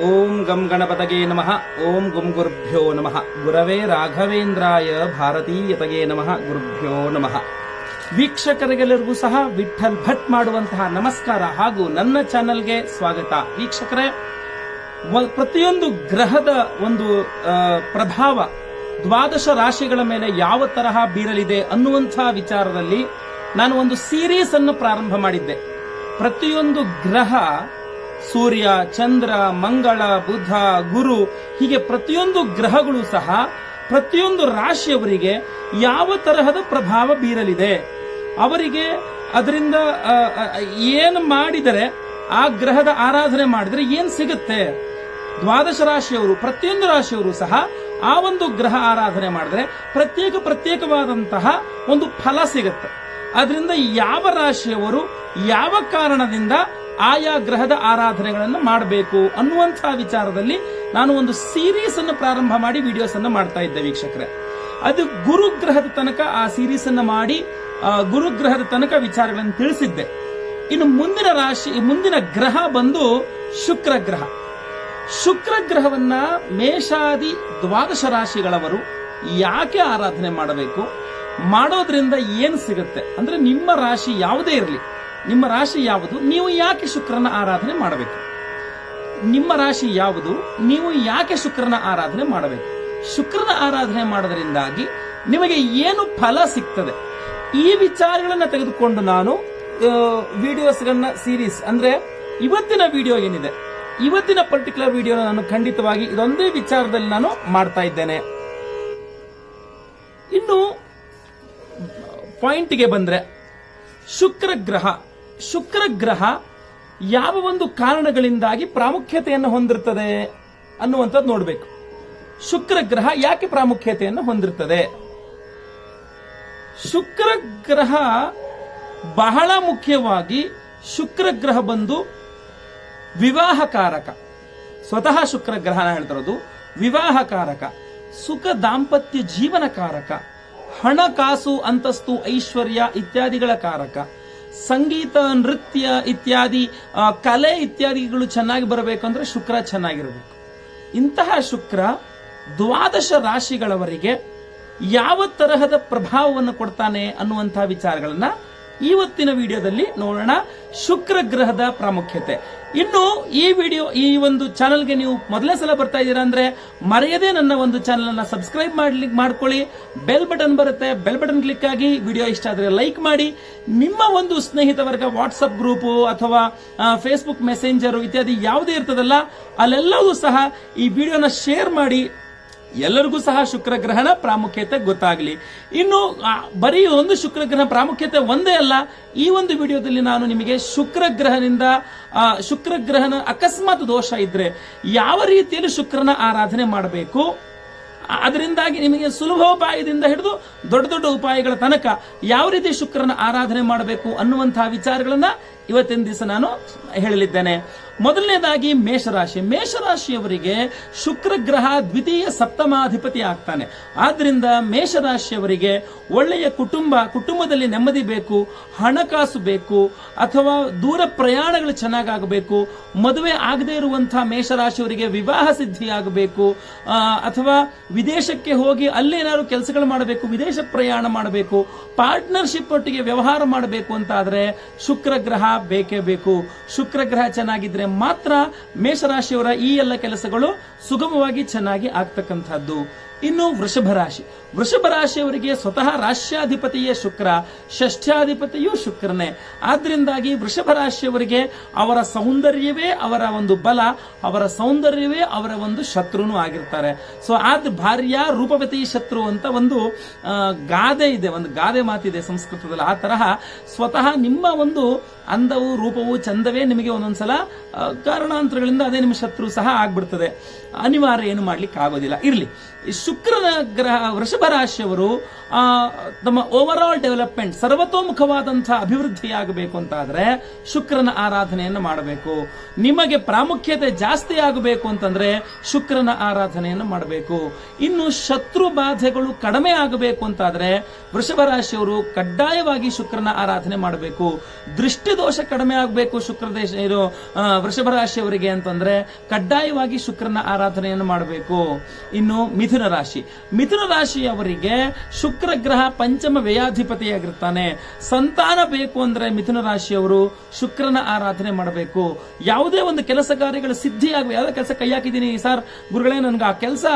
ಓಂ ಗಂ ಗಣಪತಗೆ ನಮಃ. ಓಂ ಗುಂ ಗುರುಭ್ಯೋ ನಮಃ. ಗುರವೇ ರಾಘವೇಂದ್ರಾಯ ಭಾರತೀಯತಗೆ ನಮಃ. ಗುರುಭ್ಯೋ ನಮಃ. ವೀಕ್ಷಕರಿಗೆಲ್ಲರಿಗೂ ಸಹ ವಿಠಲ್ ಭಟ್ ಮಾಡುವಂತಹ ನಮಸ್ಕಾರ ಹಾಗೂ ನನ್ನ ಚಾನೆಲ್ಗೆ ಸ್ವಾಗತ. ವೀಕ್ಷಕರೇ ಪ್ರತಿಯೊಂದು ಗ್ರಹದ ಒಂದು ಪ್ರಭಾವ, ದ್ವಾದಶ ರಾಶಿಗಳ ಮೇಲೆ ಯಾವ ತರಹ ಬೀರಲಿದೆ ಅನ್ನುವಂತಹ ವಿಚಾರದಲ್ಲಿ ನಾನು ಒಂದು ಸೀರೀಸ್ ಅನ್ನು ಪ್ರಾರಂಭ ಮಾಡಿದ್ದೆ. ಪ್ರತಿಯೊಂದು ಗ್ರಹ ಸೂರ್ಯ, ಚಂದ್ರ, ಮಂಗಳ, ಬುಧ, ಗುರು ಹೀಗೆ ಪ್ರತಿಯೊಂದು ಗ್ರಹಗಳು ಸಹ ಪ್ರತಿಯೊಂದು ರಾಶಿಯವರಿಗೆ ಯಾವ ತರಹದ ಪ್ರಭಾವ ಬೀರಲಿದೆ? ಅವರಿಗೆ ಅದರಿಂದ ಏನು ಮಾಡಿದರೆ, ಆ ಗ್ರಹದ ಆರಾಧನೆ ಮಾಡಿದರೆ ಏನು ಸಿಗುತ್ತೆ? ದ್ವಾದಶ ರಾಶಿಯವರು, ಪ್ರತಿಯೊಂದು ರಾಶಿಯವರು ಸಹ ಆ ಒಂದು ಗ್ರಹ ಆರಾಧನೆ ಮಾಡಿದ್ರೆ ಪ್ರತ್ಯೇಕ ಪ್ರತ್ಯೇಕವಾದಂತಹ ಒಂದು ಫಲ ಸಿಗುತ್ತೆ. ಅದರಿಂದ ಯಾವ ರಾಶಿಯವರು ಯಾವ ಕಾರಣದಿಂದ ಆಯಾ ಗ್ರಹದ ಆರಾಧನೆಗಳನ್ನು ಮಾಡಬೇಕು ಅನ್ನುವಂತಹ ವಿಚಾರದಲ್ಲಿ ನಾನು ಒಂದು ಸೀರೀಸ್ ಅನ್ನು ಪ್ರಾರಂಭ ಮಾಡಿ ವಿಡಿಯೋಸ್ ಅನ್ನು ಮಾಡ್ತಾ ಇದ್ದೆ ವೀಕ್ಷಕರೇ. ಅದು ಗುರುಗ್ರಹದ ತನಕ ಆ ಸೀರೀಸ್ ಅನ್ನು ಮಾಡಿ ಗುರುಗ್ರಹದ ತನಕ ವಿಚಾರಗಳನ್ನು ತಿಳಿಸಿದ್ದೆ. ಇನ್ನು ಮುಂದಿನ ರಾಶಿ, ಮುಂದಿನ ಗ್ರಹ ಬಂದು ಶುಕ್ರ ಗ್ರಹ. ಶುಕ್ರ ಗ್ರಹವನ್ನ ಮೇಷಾದಿ ದ್ವಾದಶ ರಾಶಿಗಳವರು ಯಾಕೆ ಆರಾಧನೆ ಮಾಡಬೇಕು? ಮಾಡೋದ್ರಿಂದ ಏನು ಸಿಗುತ್ತೆ? ಅಂದ್ರೆ ನಿಮ್ಮ ರಾಶಿ ಯಾವುದೇ ಇರಲಿ. ನಿಮ್ಮ ರಾಶಿ ಯಾವುದು? ನೀವು ಯಾಕೆ ಶುಕ್ರನ ಆರಾಧನೆ ಮಾಡಬೇಕು? ನಿಮ್ಮ ರಾಶಿ ಯಾವುದು? ನೀವು ಯಾಕೆ ಶುಕ್ರನ ಆರಾಧನೆ ಮಾಡಬೇಕು? ಶುಕ್ರನ ಆರಾಧನೆ ಮಾಡೋದರಿಂದಾಗಿ ನಿಮಗೆ ಏನು ಫಲ ಸಿಗ್ತದೆ? ಈ ವಿಚಾರಗಳನ್ನ ತೆಗೆದುಕೊಂಡು ನಾನು ವಿಡಿಯೋಸ್ಗಳನ್ನ ಸೀರೀಸ್ ಅಂದ್ರೆ ಇವತ್ತಿನ ವಿಡಿಯೋ ಏನಿದೆ? ಇವತ್ತಿನ ಪರ್ಟಿಕ್ಯುಲರ್ ವಿಡಿಯೋ ನಾನು ಖಂಡಿತವಾಗಿ ಇದೊಂದೇ ವಿಚಾರದಲ್ಲಿ ನಾನು ಮಾಡ್ತಾ ಇದ್ದೇನೆ. ಇನ್ನು ಪಾಯಿಂಟ್ಗೆ ಬಂದ್ರೆ ಶುಕ್ರ ಗ್ರಹ ಶುಕ್ರ ಗ್ರಹ ಯಾವ ಒಂದು ಕಾರಣಗಳಿಂದಾಗಿ ಪ್ರಾಮುಖ್ಯತೆಯನ್ನು ಹೊಂದಿರುತ್ತದೆ ಅನ್ನುವಂಥದ್ದು ನೋಡಬೇಕು. ಶುಕ್ರ ಗ್ರಹ ಯಾಕೆ ಪ್ರಾಮುಖ್ಯತೆಯನ್ನು ಹೊಂದಿರುತ್ತದೆ? ಶುಕ್ರ ಗ್ರಹ ಬಹಳ ಮುಖ್ಯವಾಗಿ ಶುಕ್ರ ಗ್ರಹ ಬಂದು ವಿವಾಹಕಾರಕ. ಸ್ವತಃ ಶುಕ್ರ ಗ್ರಹ ಹೇಳ್ತಿರೋದು ವಿವಾಹಕಾರಕ, ಸುಖ ದಾಂಪತ್ಯ ಜೀವನಕಾರಕ, ಹಣಕಾಸು, ಅಂತಸ್ತು, ಐಶ್ವರ್ಯ ಇತ್ಯಾದಿಗಳ ಕಾರಕ. ಸಂಗೀತ, ನೃತ್ಯ ಇತ್ಯಾದಿ ಕಲೆ ಇತ್ಯಾದಿಗಳು ಚೆನ್ನಾಗಿ ಬರಬೇಕು ಅಂದ್ರೆ ಶುಕ್ರ ಚೆನ್ನಾಗಿರಬೇಕು. ಇಂತಹ ಶುಕ್ರ ದ್ವಾದಶ ರಾಶಿಗಳವರಿಗೆ ಯಾವ ತರಹದ ಪ್ರಭಾವವನ್ನು ಕೊಡ್ತಾನೆ ಅನ್ನುವಂತಹ ವಿಚಾರಗಳನ್ನ ಇವತ್ತಿನ ವಿಡಿಯೋದಲ್ಲಿ ನೋಡೋಣ. ಶುಕ್ರ ಗ್ರಹದ ಪ್ರಾಮುಖ್ಯತೆ. ಇನ್ನು ಈ ವಿಡಿಯೋ, ಈ ಒಂದು ಚಾನಲ್ಗೆ ನೀವು ಮೊದಲೇ ಸಲ ಬರ್ತಾ ಇದ್ದೀರಾ ಅಂದ್ರೆ ಮರೆಯದೇ ನನ್ನ ಒಂದು ಚಾನಲ್ ಅನ್ನ ಸಬ್ಸ್ಕ್ರೈಬ್ ಮಾಡ್ಲಿಕ್ಕೆ ಮಾಡ್ಕೊಳ್ಳಿ. ಬೆಲ್ ಬಟನ್ ಬರುತ್ತೆ, ಬೆಲ್ ಬಟನ್ ಕ್ಲಿಕ್ ಆಗಿ ವಿಡಿಯೋ ಇಷ್ಟ ಆದ್ರೆ ಲೈಕ್ ಮಾಡಿ. ನಿಮ್ಮ ಒಂದು ಸ್ನೇಹಿತ ವರ್ಗ ವಾಟ್ಸಪ್ ಗ್ರೂಪು ಅಥವಾ ಫೇಸ್ಬುಕ್ ಮೆಸೆಂಜರ್ ಇತ್ಯಾದಿ ಯಾವುದೇ ಇರ್ತದಲ್ಲ, ಅಲ್ಲೆಲ್ಲವೂ ಸಹ ಈ ವಿಡಿಯೋನ ಶೇರ್ ಮಾಡಿ. ಎಲ್ಲರಿಗೂ ಸಹ ಶುಕ್ರ ಗ್ರಹಣ ಪ್ರಾಮುಖ್ಯತೆ ಗೊತ್ತಾಗಲಿ. ಇನ್ನು ಬರೀ ಒಂದು ಶುಕ್ರ ಗ್ರಹ ಪ್ರಾಮುಖ್ಯತೆ ಒಂದೇ ಅಲ್ಲ, ಈ ಒಂದು ವಿಡಿಯೋದಲ್ಲಿ ನಾನು ನಿಮಗೆ ಶುಕ್ರಗ್ರಹನಿಂದ ಶುಕ್ರಗ್ರಹನ ಅಕಸ್ಮಾತ್ ದೋಷ ಇದ್ರೆ ಯಾವ ರೀತಿಯಲ್ಲಿ ಶುಕ್ರನ ಆರಾಧನೆ ಮಾಡಬೇಕು? ಅದರಿಂದಾಗಿ ನಿಮಗೆ ಸುಲಭೋಪಾಯದಿಂದ ಹಿಡಿದು ದೊಡ್ಡ ದೊಡ್ಡ ಉಪಾಯಗಳ ತನಕ ಯಾವ ರೀತಿ ಶುಕ್ರನ ಆರಾಧನೆ ಮಾಡಬೇಕು ಅನ್ನುವಂತಹ ವಿಚಾರಗಳನ್ನ ಇವತ್ತಿನ ದಿವಸ ನಾನು ಹೇಳಲಿದ್ದೇನೆ. ಮೊದಲನೇದಾಗಿ ಮೇಷರಾಶಿ. ಮೇಷರಾಶಿಯವರಿಗೆ ಶುಕ್ರ ಗ್ರಹ ದ್ವಿತೀಯ ಸಪ್ತಮಾಧಿಪತಿ ಆಗ್ತಾನೆ. ಆದ್ರಿಂದ ಮೇಷರಾಶಿಯವರಿಗೆ ಒಳ್ಳೆಯ ಕುಟುಂಬ, ಕುಟುಂಬದಲ್ಲಿ ನೆಮ್ಮದಿ ಬೇಕು, ಹಣಕಾಸು ಬೇಕು, ಅಥವಾ ದೂರ ಪ್ರಯಾಣಗಳು ಚೆನ್ನಾಗಾಗಬೇಕು, ಮದುವೆ ಆಗದೇ ಇರುವಂತಹ ಮೇಷರಾಶಿಯವರಿಗೆ ವಿವಾಹ ಸಿದ್ಧಿ ಆಗಬೇಕು ಅಥವಾ ವಿದೇಶಕ್ಕೆ ಹೋಗಿ ಅಲ್ಲೇನಾದ್ರು ಕೆಲಸಗಳು ಮಾಡಬೇಕು, ವಿದೇಶ ಪ್ರಯಾಣ ಮಾಡಬೇಕು, ಪಾರ್ಟ್ನರ್ಶಿಪ್ ಒಟ್ಟಿಗೆ ವ್ಯವಹಾರ ಮಾಡಬೇಕು ಅಂತ ಆದ್ರೆ ಶುಕ್ರ ಗ್ರಹ ಬೇಕೇ ಬೇಕು. ಶುಕ್ರ ಗ್ರಹ ಚೆನ್ನಾಗಿದ್ರೆ ಮಾತ್ರ ಮೇಷರಾಶಿಯವರ ಈ ಎಲ್ಲ ಕೆಲಸಗಳು ಸುಗಮವಾಗಿ ಚೆನ್ನಾಗಿ ಆಗ್ತಕ್ಕಂಥದ್ದು. ಇನ್ನು ವೃಷಭ ರಾಶಿ. ವೃಷಭ ರಾಶಿಯವರಿಗೆ ಸ್ವತಃ ರಾಶ್ಯಾಧಿಪತಿಯೇ ಶುಕ್ರ ಷಷ್ಠ್ಯಾಧಿಪತಿಯೂ ಶುಕ್ರನೇ. ಆದ್ರಿಂದಾಗಿ ವೃಷಭ ರಾಶಿಯವರಿಗೆ ಅವರ ಸೌಂದರ್ಯವೇ ಅವರ ಒಂದು ಬಲ, ಅವರ ಸೌಂದರ್ಯವೇ ಅವರ ಒಂದು ಶತ್ರುನು ಆಗಿರ್ತಾರೆ. ಸೊ ಆದ್ ಭಾರ್ಯ ರೂಪವತಿ ಶತ್ರು ಅಂತ ಒಂದು ಗಾದೆ ಇದೆ, ಒಂದು ಗಾದೆ ಮಾತಿದೆ ಸಂಸ್ಕೃತದಲ್ಲಿ. ಆ ತರಹ ಸ್ವತಃ ನಿಮ್ಮ ಒಂದು ಅಂದವು, ರೂಪವು, ಚಂದವೇ ನಿಮಗೆ ಒಂದೊಂದ್ಸಲ ಕಾರಣಾಂತರಗಳಿಂದ ಅದೇ ನಿಮ್ಮ ಶತ್ರು ಸಹ ಆಗ್ಬಿಡ್ತದೆ. ಅನಿವಾರ್ಯ ಏನು ಮಾಡ್ಲಿಕ್ಕೆ ಆಗೋದಿಲ್ಲ ಇರ್ಲಿ. ಶುಕ್ರನ ಗ್ರಹ, ವೃಷಭ ರಾಶಿಯವರು ತಮ್ಮ ಓವರ್ ಆಲ್ ಡೆವಲಪ್ಮೆಂಟ್ ಸರ್ವತೋಮುಖವಾದಂತಹ ಅಭಿವೃದ್ಧಿಯಾಗಬೇಕು ಅಂತಾದರೆ ಶುಕ್ರನ ಆರಾಧನೆಯನ್ನು ಮಾಡಬೇಕು. ನಿಮಗೆ ಪ್ರಾಮುಖ್ಯತೆ ಜಾಸ್ತಿ ಆಗಬೇಕು ಅಂತಂದ್ರೆ ಶುಕ್ರನ ಆರಾಧನೆಯನ್ನು ಮಾಡಬೇಕು. ಇನ್ನು ಶತ್ರು ಬಾಧೆಗಳು ಕಡಿಮೆ ಆಗಬೇಕು ಅಂತಾದರೆ ವೃಷಭ ರಾಶಿಯವರು ಕಡ್ಡಾಯವಾಗಿ ಶುಕ್ರನ ಆರಾಧನೆ ಮಾಡಬೇಕು. ದೃಷ್ಟಿ ದೋಷ ಕಡಿಮೆ ಆಗಬೇಕು ಶುಕ್ರ ದೇಶ, ಇದು ವೃಷಭ ರಾಶಿಯವರಿಗೆ ಅಂತಂದ್ರೆ ಕಡ್ಡಾಯವಾಗಿ ಶುಕ್ರನ ಆರಾಧನೆಯನ್ನು ಮಾಡಬೇಕು. ಇನ್ನು ಮಿಥುನ ರಾಶಿ. ಮಿಥುನ ರಾಶಿಯವರಿಗೆ ಶುಕ್ರ ಗ್ರಹ ಪಂಚಮ ವ್ಯಯಾಧಿಪತಿಯಾಗಿರ್ತಾನೆ ಸಂತಾನ ಬೇಕು ಅಂದ್ರೆ ಮಿಥುನ ರಾಶಿಯವರು ಶುಕ್ರನ ಆರಾಧನೆ ಮಾಡಬೇಕು. ಯಾವುದೇ ಒಂದು ಕೆಲಸ ಕಾರ್ಯಗಳು ಸಿದ್ಧಿ ಯಾವ ಕೆಲಸ ಕೈ ಹಾಕಿದ್ದೀನಿ ಸರ್, ಗುರುಗಳೇ, ನನ್ಗೆ ಆ ಕೆಲಸ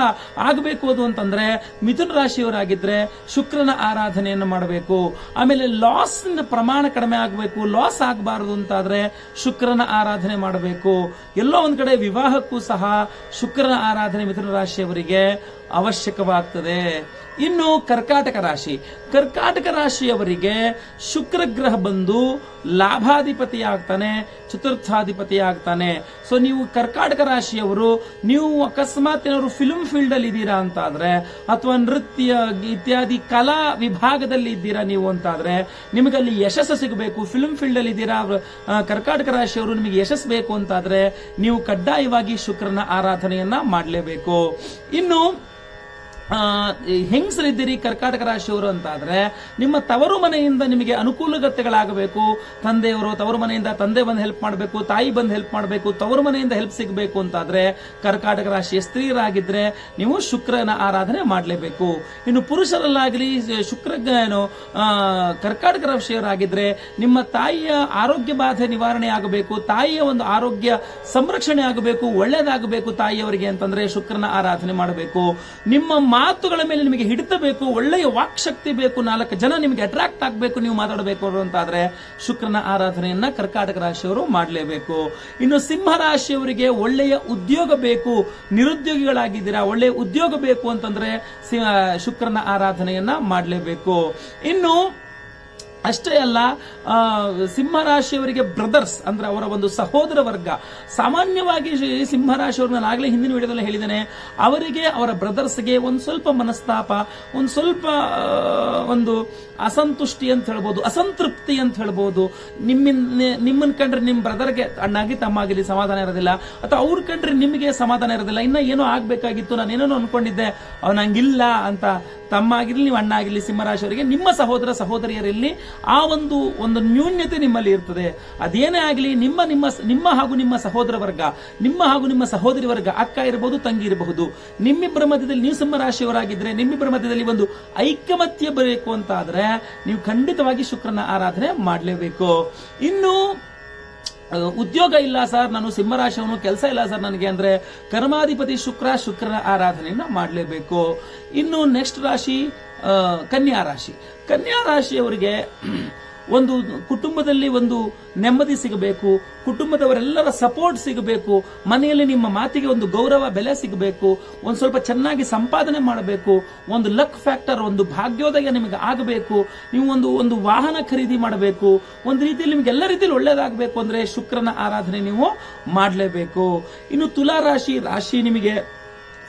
ಆಗಬೇಕು ಅದು ಅಂತಂದ್ರೆ ಮಿಥುನ ರಾಶಿಯವರಾಗಿದ್ರೆ ಶುಕ್ರನ ಆರಾಧನೆಯನ್ನು ಮಾಡಬೇಕು. ಆಮೇಲೆ ಲಾಸ್ ಪ್ರಮಾಣ ಕಡಿಮೆ ಆಗಬೇಕು. ಲಾಸ್ ಆಗಬಾರದು ಅಂತಾದ್ರೆ ಶುಕ್ರನ ಆರಾಧನೆ ಮಾಡಬೇಕು. ಎಲ್ಲೋ ಒಂದ್ ಕಡೆ ವಿವಾಹಕ್ಕೂ ಸಹ ಶುಕ್ರನ ಆರಾಧನೆ ಮಿಥುನ ರಾಶಿಯವರಿಗೆ ಅವಶ್ಯಕವಾಗ್ತದೆ. ಇನ್ನು ಕರ್ಕಾಟಕ ರಾಶಿ. ಕರ್ಕಾಟಕ ರಾಶಿಯವರಿಗೆ ಶುಕ್ರ ಗ್ರಹ ಬಂದು ಲಾಭಾಧಿಪತಿ ಆಗ್ತಾನೆ ಚತುರ್ಥಾಧಿಪತಿ ಆಗ್ತಾನೆ ಸೊ ನೀವು ಕರ್ಕಾಟಕ ರಾಶಿಯವರು, ನೀವು ಅಕಸ್ಮಾತ್ ಏನಾದ್ರು ಫಿಲ್ಮ್ ಫೀಲ್ಡ್ ಅಲ್ಲಿ ಇದ್ದೀರಾ ಅಂತಾದ್ರೆ, ಅಥವಾ ನೃತ್ಯ ಇತ್ಯಾದಿ ಕಲಾ ವಿಭಾಗದಲ್ಲಿ ಇದ್ದೀರಾ ನೀವು ಅಂತಾದ್ರೆ ನಿಮಗೆ ಅಲ್ಲಿ ಯಶಸ್ಸು ಸಿಗಬೇಕು. ಫಿಲ್ಮ್ ಫೀಲ್ಡ್ ಅಲ್ಲಿ ಇದ್ದೀರಾ ಕರ್ಕಾಟಕ ರಾಶಿಯವರು ನಿಮಗೆ ಯಶಸ್ಸು ಬೇಕು ಅಂತಾದ್ರೆ, ನೀವು ಕಡ್ಡಾಯವಾಗಿ ಶುಕ್ರನ ಆರಾಧನೆಯನ್ನ ಮಾಡಲೇಬೇಕು. ಇನ್ನು ಹೆಂಗಸರಿದ್ದೀರಿ ಕರ್ಕಾಟಕ ರಾಶಿಯವರು ಆದರೆ ನಿಮ್ಮ ತವರು ಮನೆಯಿಂದ ನಿಮಗೆ ಅನುಕೂಲಗತೆಗಳಾಗಬೇಕು ತಂದೆಯವರು ತವರು ಮನೆಯಿಂದ ತಂದೆ ಬಂದು ಹೆಲ್ಪ್ ಮಾಡಬೇಕು, ತಾಯಿ ಬಂದು ಹೆಲ್ಪ್ ಮಾಡಬೇಕು, ತವರು ಮನೆಯಿಂದ ಹೆಲ್ಪ್ ಸಿಗಬೇಕು ಅಂತಾದರೆ, ಕರ್ಕಾಟಕ ರಾಶಿಯ ಸ್ತ್ರೀಯರಾಗಿದ್ದರೆ ನೀವು ಶುಕ್ರನ ಆರಾಧನೆ ಮಾಡಲೇಬೇಕು. ಇನ್ನು ಪುರುಷರಲ್ಲಾಗಲಿ, ಶುಕ್ರ ಏನು ಕರ್ಕಾಟಕ ರಾಶಿಯವರಾಗಿದ್ದರೆ ನಿಮ್ಮ ತಾಯಿಯ ಆರೋಗ್ಯ ಬಾಧೆ ನಿವಾರಣೆ ಆಗಬೇಕು, ತಾಯಿಯ ಒಂದು ಆರೋಗ್ಯ ಸಂರಕ್ಷಣೆ ಆಗಬೇಕು ಒಳ್ಳೆಯದಾಗಬೇಕು ತಾಯಿಯವರಿಗೆ ಅಂತಂದ್ರೆ ಶುಕ್ರನ ಆರಾಧನೆ ಮಾಡಬೇಕು. ನಿಮ್ಮ ಮಾತುಗಳ ಮೇಲೆ ನಿಮಗೆ ಹಿಡಿತ ಬೇಕು ಒಳ್ಳೆಯ ವಾಕ್ಶಕ್ತಿ ಬೇಕು, ನಾಲ್ಕು ಜನ ನಿಮಗೆ ಅಟ್ರಾಕ್ಟ್ ಆಗಬೇಕು, ನೀವು ಮಾತಾಡಬೇಕು ಅಂತಾದ್ರೆ ಶುಕ್ರನ ಆರಾಧನೆಯನ್ನ ಕರ್ಕಾಟಕ ರಾಶಿಯವರು ಮಾಡಲೇಬೇಕು. ಇನ್ನು ಸಿಂಹ ರಾಶಿಯವರಿಗೆ ಒಳ್ಳೆಯ ಉದ್ಯೋಗ ಬೇಕು, ನಿರುದ್ಯೋಗಿಗಳಾಗಿದ್ದೀರಾ, ಒಳ್ಳೆಯ ಉದ್ಯೋಗ ಬೇಕು ಅಂತಂದ್ರೆ ಶುಕ್ರನ ಆರಾಧನೆಯನ್ನ ಮಾಡಲೇಬೇಕು. ಇನ್ನು ಅಷ್ಟೇ ಅಲ್ಲ ಸಿಂಹರಾಶಿಯವರಿಗೆ ಬ್ರದರ್ಸ್ ಅಂದ್ರೆ ಅವರ ಒಂದು ಸಹೋದರ ವರ್ಗ. ಸಾಮಾನ್ಯವಾಗಿ ಸಿಂಹರಾಶಿಯವ್ರನ್ನ ಸಿಂಹರಾಶಿಯವ್ರು ನಾನು ಆಗಲೇ ಹಿಂದಿನ ವಿಡಿಯೋದಲ್ಲಿ ಹೇಳಿದ್ದೇನೆ, ಅವರಿಗೆ ಅವರ ಬ್ರದರ್ಸ್ಗೆ ಒಂದು ಸ್ವಲ್ಪ ಮನಸ್ತಾಪ, ಒಂದು ಸ್ವಲ್ಪ ಒಂದು ಅಸಂತುಷ್ಟಿ ಅಂತ ಹೇಳ್ಬೋದು, ಅಸಂತೃಪ್ತಿ ಅಂತ ಹೇಳ್ಬೋದು. ನಿಮ್ಮಿಂದ ನಿಮ್ಮನ್ನ ಕಂಡ್ರೆ ನಿಮ್ಮ ಬ್ರದರ್ಗೆ ಅಣ್ಣಾಗಿ ತಮ್ಮಾಗಿಲಿ ಸಮಾಧಾನ ಇರೋದಿಲ್ಲ, ಅಥವಾ ಅವ್ರ ಕಂಡ್ರೆ ನಿಮಗೆ ಸಮಾಧಾನ ಇರೋದಿಲ್ಲ, ಇನ್ನ ಏನೋ ಆಗಬೇಕಾಗಿತ್ತು ನಾನು ಏನೇನೋ ಅನ್ಕೊಂಡಿದ್ದೆ ಅವನಂಗಿಲ್ಲ ಅಂತ ತಮ್ಮ ಆಗಿರ್ಲಿ ನೀವು ಅಣ್ಣ ಆಗಿರಲಿ ಸಿಂಹರಾಶಿಯವರಿಗೆ ನಿಮ್ಮ ಸಹೋದರ ಸಹೋದರಿಯರಲ್ಲಿ ಆ ಒಂದು ಒಂದು ನ್ಯೂನ್ಯತೆ ನಿಮ್ಮಲ್ಲಿ ಇರ್ತದೆ. ಅದೇನೇ ಆಗಲಿ, ನಿಮ್ಮ ನಿಮ್ಮ ನಿಮ್ಮ ಹಾಗೂ ನಿಮ್ಮ ಸಹೋದರ ವರ್ಗ, ನಿಮ್ಮ ಹಾಗೂ ನಿಮ್ಮ ಸಹೋದರಿ ವರ್ಗ, ಅಕ್ಕ ಇರಬಹುದು ತಂಗಿ ಇರಬಹುದು. ನಿಮ್ಮಿಬ್ಬರ ಮಧ್ಯದಲ್ಲಿ ನೀವು ಸಿಂಹರಾಶಿಯವರಾಗಿದ್ದರೆ ನಿಮ್ಮಿಬ್ಬರ ಮಧ್ಯದಲ್ಲಿ ಒಂದು ಐಕ್ಯಮತ್ಯ ಬರಬೇಕು ಅಂತ ಆದ್ರೆ, ನೀವು ಖಂಡಿತವಾಗಿ ಶುಕ್ರನ ಆರಾಧನೆ ಮಾಡಲೇಬೇಕು. ಇನ್ನು ಉದ್ಯೋಗ ಇಲ್ಲ ಸರ್, ನಾನು ಸಿಂಹರಾಶಿಯವನು, ಕೆಲಸ ಇಲ್ಲ ಸರ್ ನನಗೆ ಅಂದ್ರೆ ಕರ್ಮಾಧಿಪತಿ ಶುಕ್ರ, ಶುಕ್ರನ ಆರಾಧನೆಯನ್ನ ಮಾಡಲೇಬೇಕು. ಇನ್ನು ನೆಕ್ಸ್ಟ್ ರಾಶಿ ಕನ್ಯಾ ರಾಶಿ. ಕನ್ಯಾ ರಾಶಿಯವರಿಗೆ ಒಂದು ಕುಟುಂಬದಲ್ಲಿ ಒಂದು ನೆಮ್ಮದಿ ಸಿಗಬೇಕು, ಕುಟುಂಬದವರೆಲ್ಲರ ಸಪೋರ್ಟ್ ಸಿಗಬೇಕು, ಮನೆಯಲ್ಲಿ ನಿಮ್ಮ ಮಾತಿಗೆ ಒಂದು ಗೌರವ, ಬೆಲೆ ಸಿಗಬೇಕು, ಒಂದು ಸ್ವಲ್ಪ ಚೆನ್ನಾಗಿ ಸಂಪಾದನೆ ಮಾಡಬೇಕು, ಒಂದು ಲಕ್ ಫ್ಯಾಕ್ಟರ್ ಒಂದು ಭಾಗ್ಯೋದಯ ನಿಮಗೆ ಆಗಬೇಕು, ನೀವು ಒಂದು ಒಂದು ವಾಹನ ಖರೀದಿ ಮಾಡಬೇಕು, ಒಂದು ರೀತಿಯಲ್ಲಿ ನಿಮಗೆ ಎಲ್ಲ ರೀತಿಯಲ್ಲಿ ಒಳ್ಳೇದಾಗಬೇಕು ಅಂದ್ರೆ ಶುಕ್ರನ ಆರಾಧನೆ ನೀವು ಮಾಡಲೇಬೇಕು. ಇನ್ನು ತುಲಾ ರಾಶಿ ರಾಶಿ ನಿಮಗೆ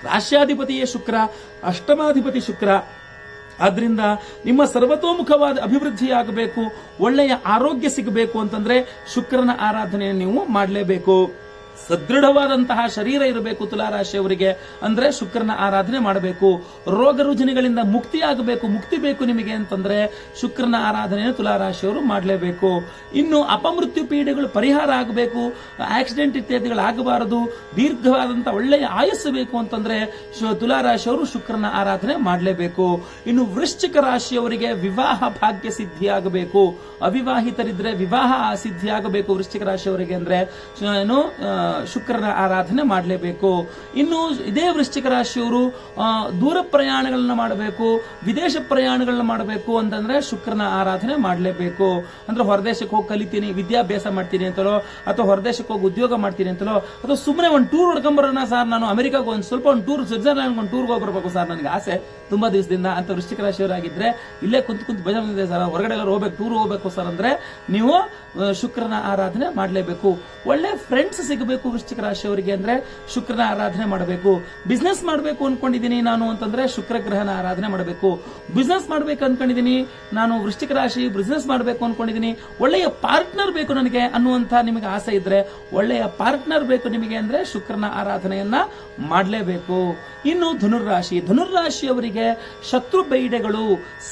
ರಾಶ್ಯಾಧಿಪತಿಯೇ ಶುಕ್ರ, ಅಷ್ಟಮಾಧಿಪತಿ ಶುಕ್ರ ಆದ್ರಿಂದ ನಿಮ್ಮ ಸರ್ವತೋಮುಖವಾದ ಅಭಿವೃದ್ಧಿ ಆಗಬೇಕು ಒಳ್ಳೆಯ ಆರೋಗ್ಯ ಸಿಗಬೇಕು ಅಂತಂದ್ರೆ ಶುಕ್ರನ ಆರಾಧನೆಯನ್ನು ನೀವು ಮಾಡಲೇಬೇಕು. ಸದೃಢವಾದಂತಹ ಶರೀರ ಇರಬೇಕು ತುಲಾರಾಶಿಯವರಿಗೆ ಅಂದ್ರೆ ಶುಕ್ರನ ಆರಾಧನೆ ಮಾಡಬೇಕು. ರೋಗ ರುಜಿನಗಳಿಂದ ಮುಕ್ತಿ ಆಗಬೇಕು, ಮುಕ್ತಿ ಬೇಕು ನಿಮಗೆ ಅಂತಂದ್ರೆ ಶುಕ್ರನ ಆರಾಧನೆಯನ್ನು ತುಲಾರಾಶಿಯವರು ಮಾಡಲೇಬೇಕು. ಇನ್ನು ಅಪಮೃತ್ಯು ಪೀಡೆಗಳು ಪರಿಹಾರ ಆಗಬೇಕು, ಆಕ್ಸಿಡೆಂಟ್ ಇತ್ಯಾದಿಗಳು ಆಗಬಾರದು ದೀರ್ಘವಾದಂತಹ ಒಳ್ಳೆಯ ಆಯಸ್ಸು ಬೇಕು ಅಂತಂದ್ರೆ ತುಲಾರಾಶಿಯವರು ಶುಕ್ರನ ಆರಾಧನೆ ಮಾಡಲೇಬೇಕು. ಇನ್ನು ವೃಶ್ಚಿಕ ರಾಶಿಯವರಿಗೆ ವಿವಾಹ ಭಾಗ್ಯ ಸಿದ್ಧಿ ಆಗಬೇಕು. ಅವಿವಾಹಿತರಿದ್ರೆ ವಿವಾಹ ಸಿದ್ಧಿ ಆಗಬೇಕು ವೃಶ್ಚಿಕ ರಾಶಿಯವರಿಗೆ ಅಂದ್ರೆ ಏನು ಶುಕ್ರನ ಆರಾಧನೆ ಮಾಡಲೇಬೇಕು. ಇನ್ನು ಇದೇ ವೃಶ್ಚಿಕ ರಾಶಿಯವರು ದೂರ ಪ್ರಯಾಣಗಳನ್ನ ಮಾಡಬೇಕು, ವಿದೇಶ ಪ್ರಯಾಣಗಳನ್ನ ಮಾಡಬೇಕು ಅಂತಂದ್ರೆ ಶುಕ್ರನ ಆರಾಧನೆ ಮಾಡಲೇಬೇಕು. ಅಂದ್ರೆ ಹೊರದೇಶಕ್ಕೆ ಹೋಗಿ ಕಲಿತೀನಿ, ವಿದ್ಯಾಭ್ಯಾಸ ಮಾಡ್ತೀನಿ ಅಂತಲೋ, ಅಥವಾ ಹೊರದೇಶಕ್ಕೆ ಹೋಗಿ ಉದ್ಯೋಗ ಮಾಡ್ತೀನಿ ಅಂತಲೋ, ಅಥವಾ ಸುಮ್ಮನೆ ಒಂದು ಟೂರ್ ಹೊಡ್ಕೊಂಬರೋಣ ಸರ್ ನಾನು ಅಮೆರಿಕಾಗ ಒಂದು ಸ್ವಲ್ಪ ಒಂದು ಟೂರ್ ಸ್ವಿಟ್ಜರ್ಲ್ಯಾಂಡ್ ಒಂದು ಟೂರ್ಗೆ ಹೋಗಿ ಬರ್ಬೇಕು ಸರ್ ನನಗೆ ಆಸೆ. ತುಂಬಾ ದಿವಸದಿಂದ ಅಂತ ವೃಶ್ಚಿಕ ರಾಶಿಯವರಾಗಿದ್ರೆ ಇಲ್ಲೇ ಕುಂತ್ ಕುಂತ್ ಭಜನೆ ಇದೆ ಸರ್ ಹೊರಗಡೆ ಎಲ್ಲ ಹೋಗ್ಬೇಕು ಟೂರ್ ಹೋಗ್ಬೇಕು ಸರ್ ಅಂದ್ರೆ ನೀವು ಶುಕ್ರನ ಆರಾಧನೆ ಮಾಡಲೇಬೇಕು. ಒಳ್ಳೆ ಫ್ರೆಂಡ್ಸ್ ಸಿಗಬೇಕು. ಮಾಡಬೇಕು ವೃಶ್ಚಿಕ ರಾಶಿಯವರಿಗೆ ಅಂದ್ರೆ ಶುಕ್ರನ ಆರಾಧನೆ ಮಾಡಬೇಕು. ಬಿಸ್ನೆಸ್ ಮಾಡಬೇಕು ಅನ್ಕೊಂಡಿದ್ದೀನಿ ನಾನು ಅಂತಂದ್ರೆ ಶುಕ್ರ ಗ್ರಹನ ಆರಾಧನೆ ಮಾಡಬೇಕು. ಬಿಸ್ನೆಸ್ ಮಾಡಬೇಕು ಅನ್ಕೊಂಡಿದ್ದೀನಿ ನಾನು ವೃಶ್ಚಿಕ ರಾಶಿ ಬಿಸ್ನೆಸ್ ಮಾಡಬೇಕು ಅನ್ಕೊಂಡಿದ್ದೀನಿ. ಒಳ್ಳೆಯ ಪಾರ್ಟ್ನರ್ ಬೇಕು ನನಗೆ ಅನ್ನುವಂತ ನಿಮಗೆ ಆಸೆ ಇದ್ರೆ ಒಳ್ಳೆಯ ಪಾರ್ಟ್ನರ್ ಬೇಕು ನಿಮಗೆ ಅಂದ್ರೆ ಶುಕ್ರನ ಆರಾಧನೆಯನ್ನ ಮಾಡಲೇಬೇಕು. ಇನ್ನು ಧನುರ್ರಾಶಿ, ಧನುರ್ರಾಶಿಯವರಿಗೆ ಶತ್ರು ಬೈಡೆಗಳು,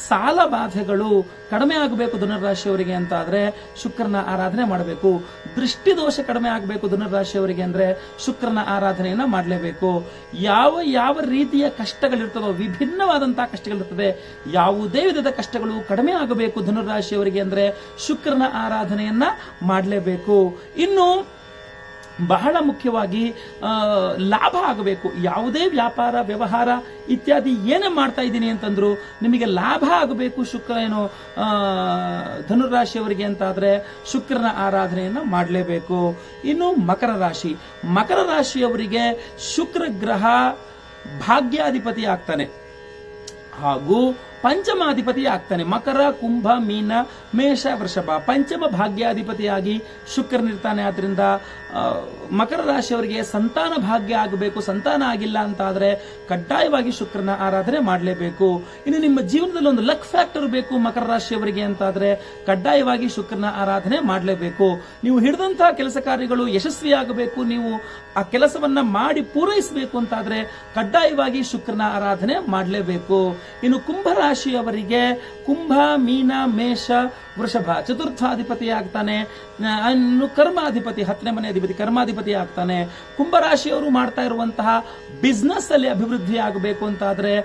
ಸಾಲ ಬಾಧೆಗಳು ಕಡಿಮೆ ಆಗಬೇಕು ಧನುರ್ರಾಶಿಯವರಿಗೆ ಅಂತ ಆದ್ರೆ ಶುಕ್ರನ ಆರಾಧನೆ ಮಾಡಬೇಕು. ದೃಷ್ಟಿ ದೋಷ ಕಡಿಮೆ ಆಗಬೇಕು ಧನುರ್ರಾಶಿಯವರಿಗೆ ಅಂದ್ರೆ ಶುಕ್ರನ ಆರಾಧನೆಯನ್ನ ಮಾಡಲೇಬೇಕು. ಯಾವ ಯಾವ ರೀತಿಯ ಕಷ್ಟಗಳಿರ್ತದೋ ವಿಭಿನ್ನವಾದಂತಹ ಕಷ್ಟಗಳಿರ್ತದೆ, ಯಾವುದೇ ವಿಧದ ಕಷ್ಟಗಳು ಕಡಿಮೆ ಆಗಬೇಕು ಧನುರಾಶಿಯವರಿಗೆ ಅಂದ್ರೆ ಶುಕ್ರನ ಆರಾಧನೆಯನ್ನ ಮಾಡಲೇಬೇಕು. ಇನ್ನು ಬಹಳ ಮುಖ್ಯವಾಗಿ ಲಾಭ ಆಗಬೇಕು. ಯಾವುದೇ ವ್ಯಾಪಾರ, ವ್ಯವಹಾರ ಇತ್ಯಾದಿ ಏನೇ ಮಾಡ್ತಾ ಇದ್ದೀನಿ ಅಂತಂದ್ರು ನಿಮಗೆ ಲಾಭ ಆಗಬೇಕು ಶುಕ್ರ ಏನು ಧನುರಾಶಿಯವರಿಗೆ ಅಂತಾದರೆ ಶುಕ್ರನ ಆರಾಧನೆಯನ್ನ ಮಾಡಲೇಬೇಕು. ಇನ್ನು ಮಕರ ರಾಶಿ. ಮಕರ ರಾಶಿಯವರಿಗೆ ಶುಕ್ರ ಗ್ರಹ ಭಾಗ್ಯಾಧಿಪತಿ ಆಗ್ತಾನೆ. ಹಾಗೂ ಪಂಚಮಾಧಿಪತಿ ಆಗ್ತಾನೆ ಮಕರ, ಕುಂಭ, ಮೀನ, ಮೇಷ, ವೃಷಭ. ಪಂಚಮ ಭಾಗ್ಯಾಧಿಪತಿಯಾಗಿ ಶುಕ್ರನಿರ್ತಾನೆ ಆದ್ರಿಂದ ಮಕರ ರಾಶಿಯವರಿಗೆ ಸಂತಾನ ಭಾಗ್ಯ ಆಗಬೇಕು. ಸಂತಾನ ಆಗಿಲ್ಲ ಅಂತ ಆದ್ರೆ ಕಡ್ಡಾಯವಾಗಿ ಶುಕ್ರನ ಆರಾಧನೆ ಮಾಡಲೇಬೇಕು. ಇನ್ನು ನಿಮ್ಮ ಜೀವನದಲ್ಲಿ ಒಂದು ಲಕ್ ಫ್ಯಾಕ್ಟರ್ ಬೇಕು ಮಕರ ರಾಶಿಯವರಿಗೆ ಅಂತಾದ್ರೆ ಕಡ್ಡಾಯವಾಗಿ ಶುಕ್ರನ ಆರಾಧನೆ ಮಾಡಲೇಬೇಕು. ನೀವು ಹಿಡಿದಂತಹ ಕೆಲಸ ಕಾರ್ಯಗಳು ಯಶಸ್ವಿಯಾಗಬೇಕು. ನೀವು ಆ ಕೆಲಸವನ್ನ ಮಾಡಿ ಪೂರೈಸಬೇಕು ಅಂತಾದ್ರೆ ಕಡ್ಡಾಯವಾಗಿ ಶುಕ್ರನ ಆರಾಧನೆ ಮಾಡಲೇಬೇಕು. ಇನ್ನು ಕುಂಭ ರಾಶಿಯವರಿಗೆ ಕುಂಭ, ಮೀನ, ಮೇಷ, ವೃಷಭ ಚತುರ್ಥಾಧಿಪತಿ ಆಗ್ತಾನೆ ಇನ್ನು ಕರ್ಮಾಧಿಪತಿ, ಹತ್ತನೇ ಮನೆ ಅಧಿಪತಿ ಕರ್ಮಾಧಿಪತಿ ಆಗ್ತಾನೆ. ಕುಂಭರಾಶಿಯವರು ಮಾಡ್ತಾ ಇರುವಂತಹ ಬಿಸ್ನೆಸ್ ಅಲ್ಲಿ ಅಭಿವೃದ್ಧಿ ಆಗಬೇಕು ಅಂತಾದ್ರೆ ಆದ್ರೆ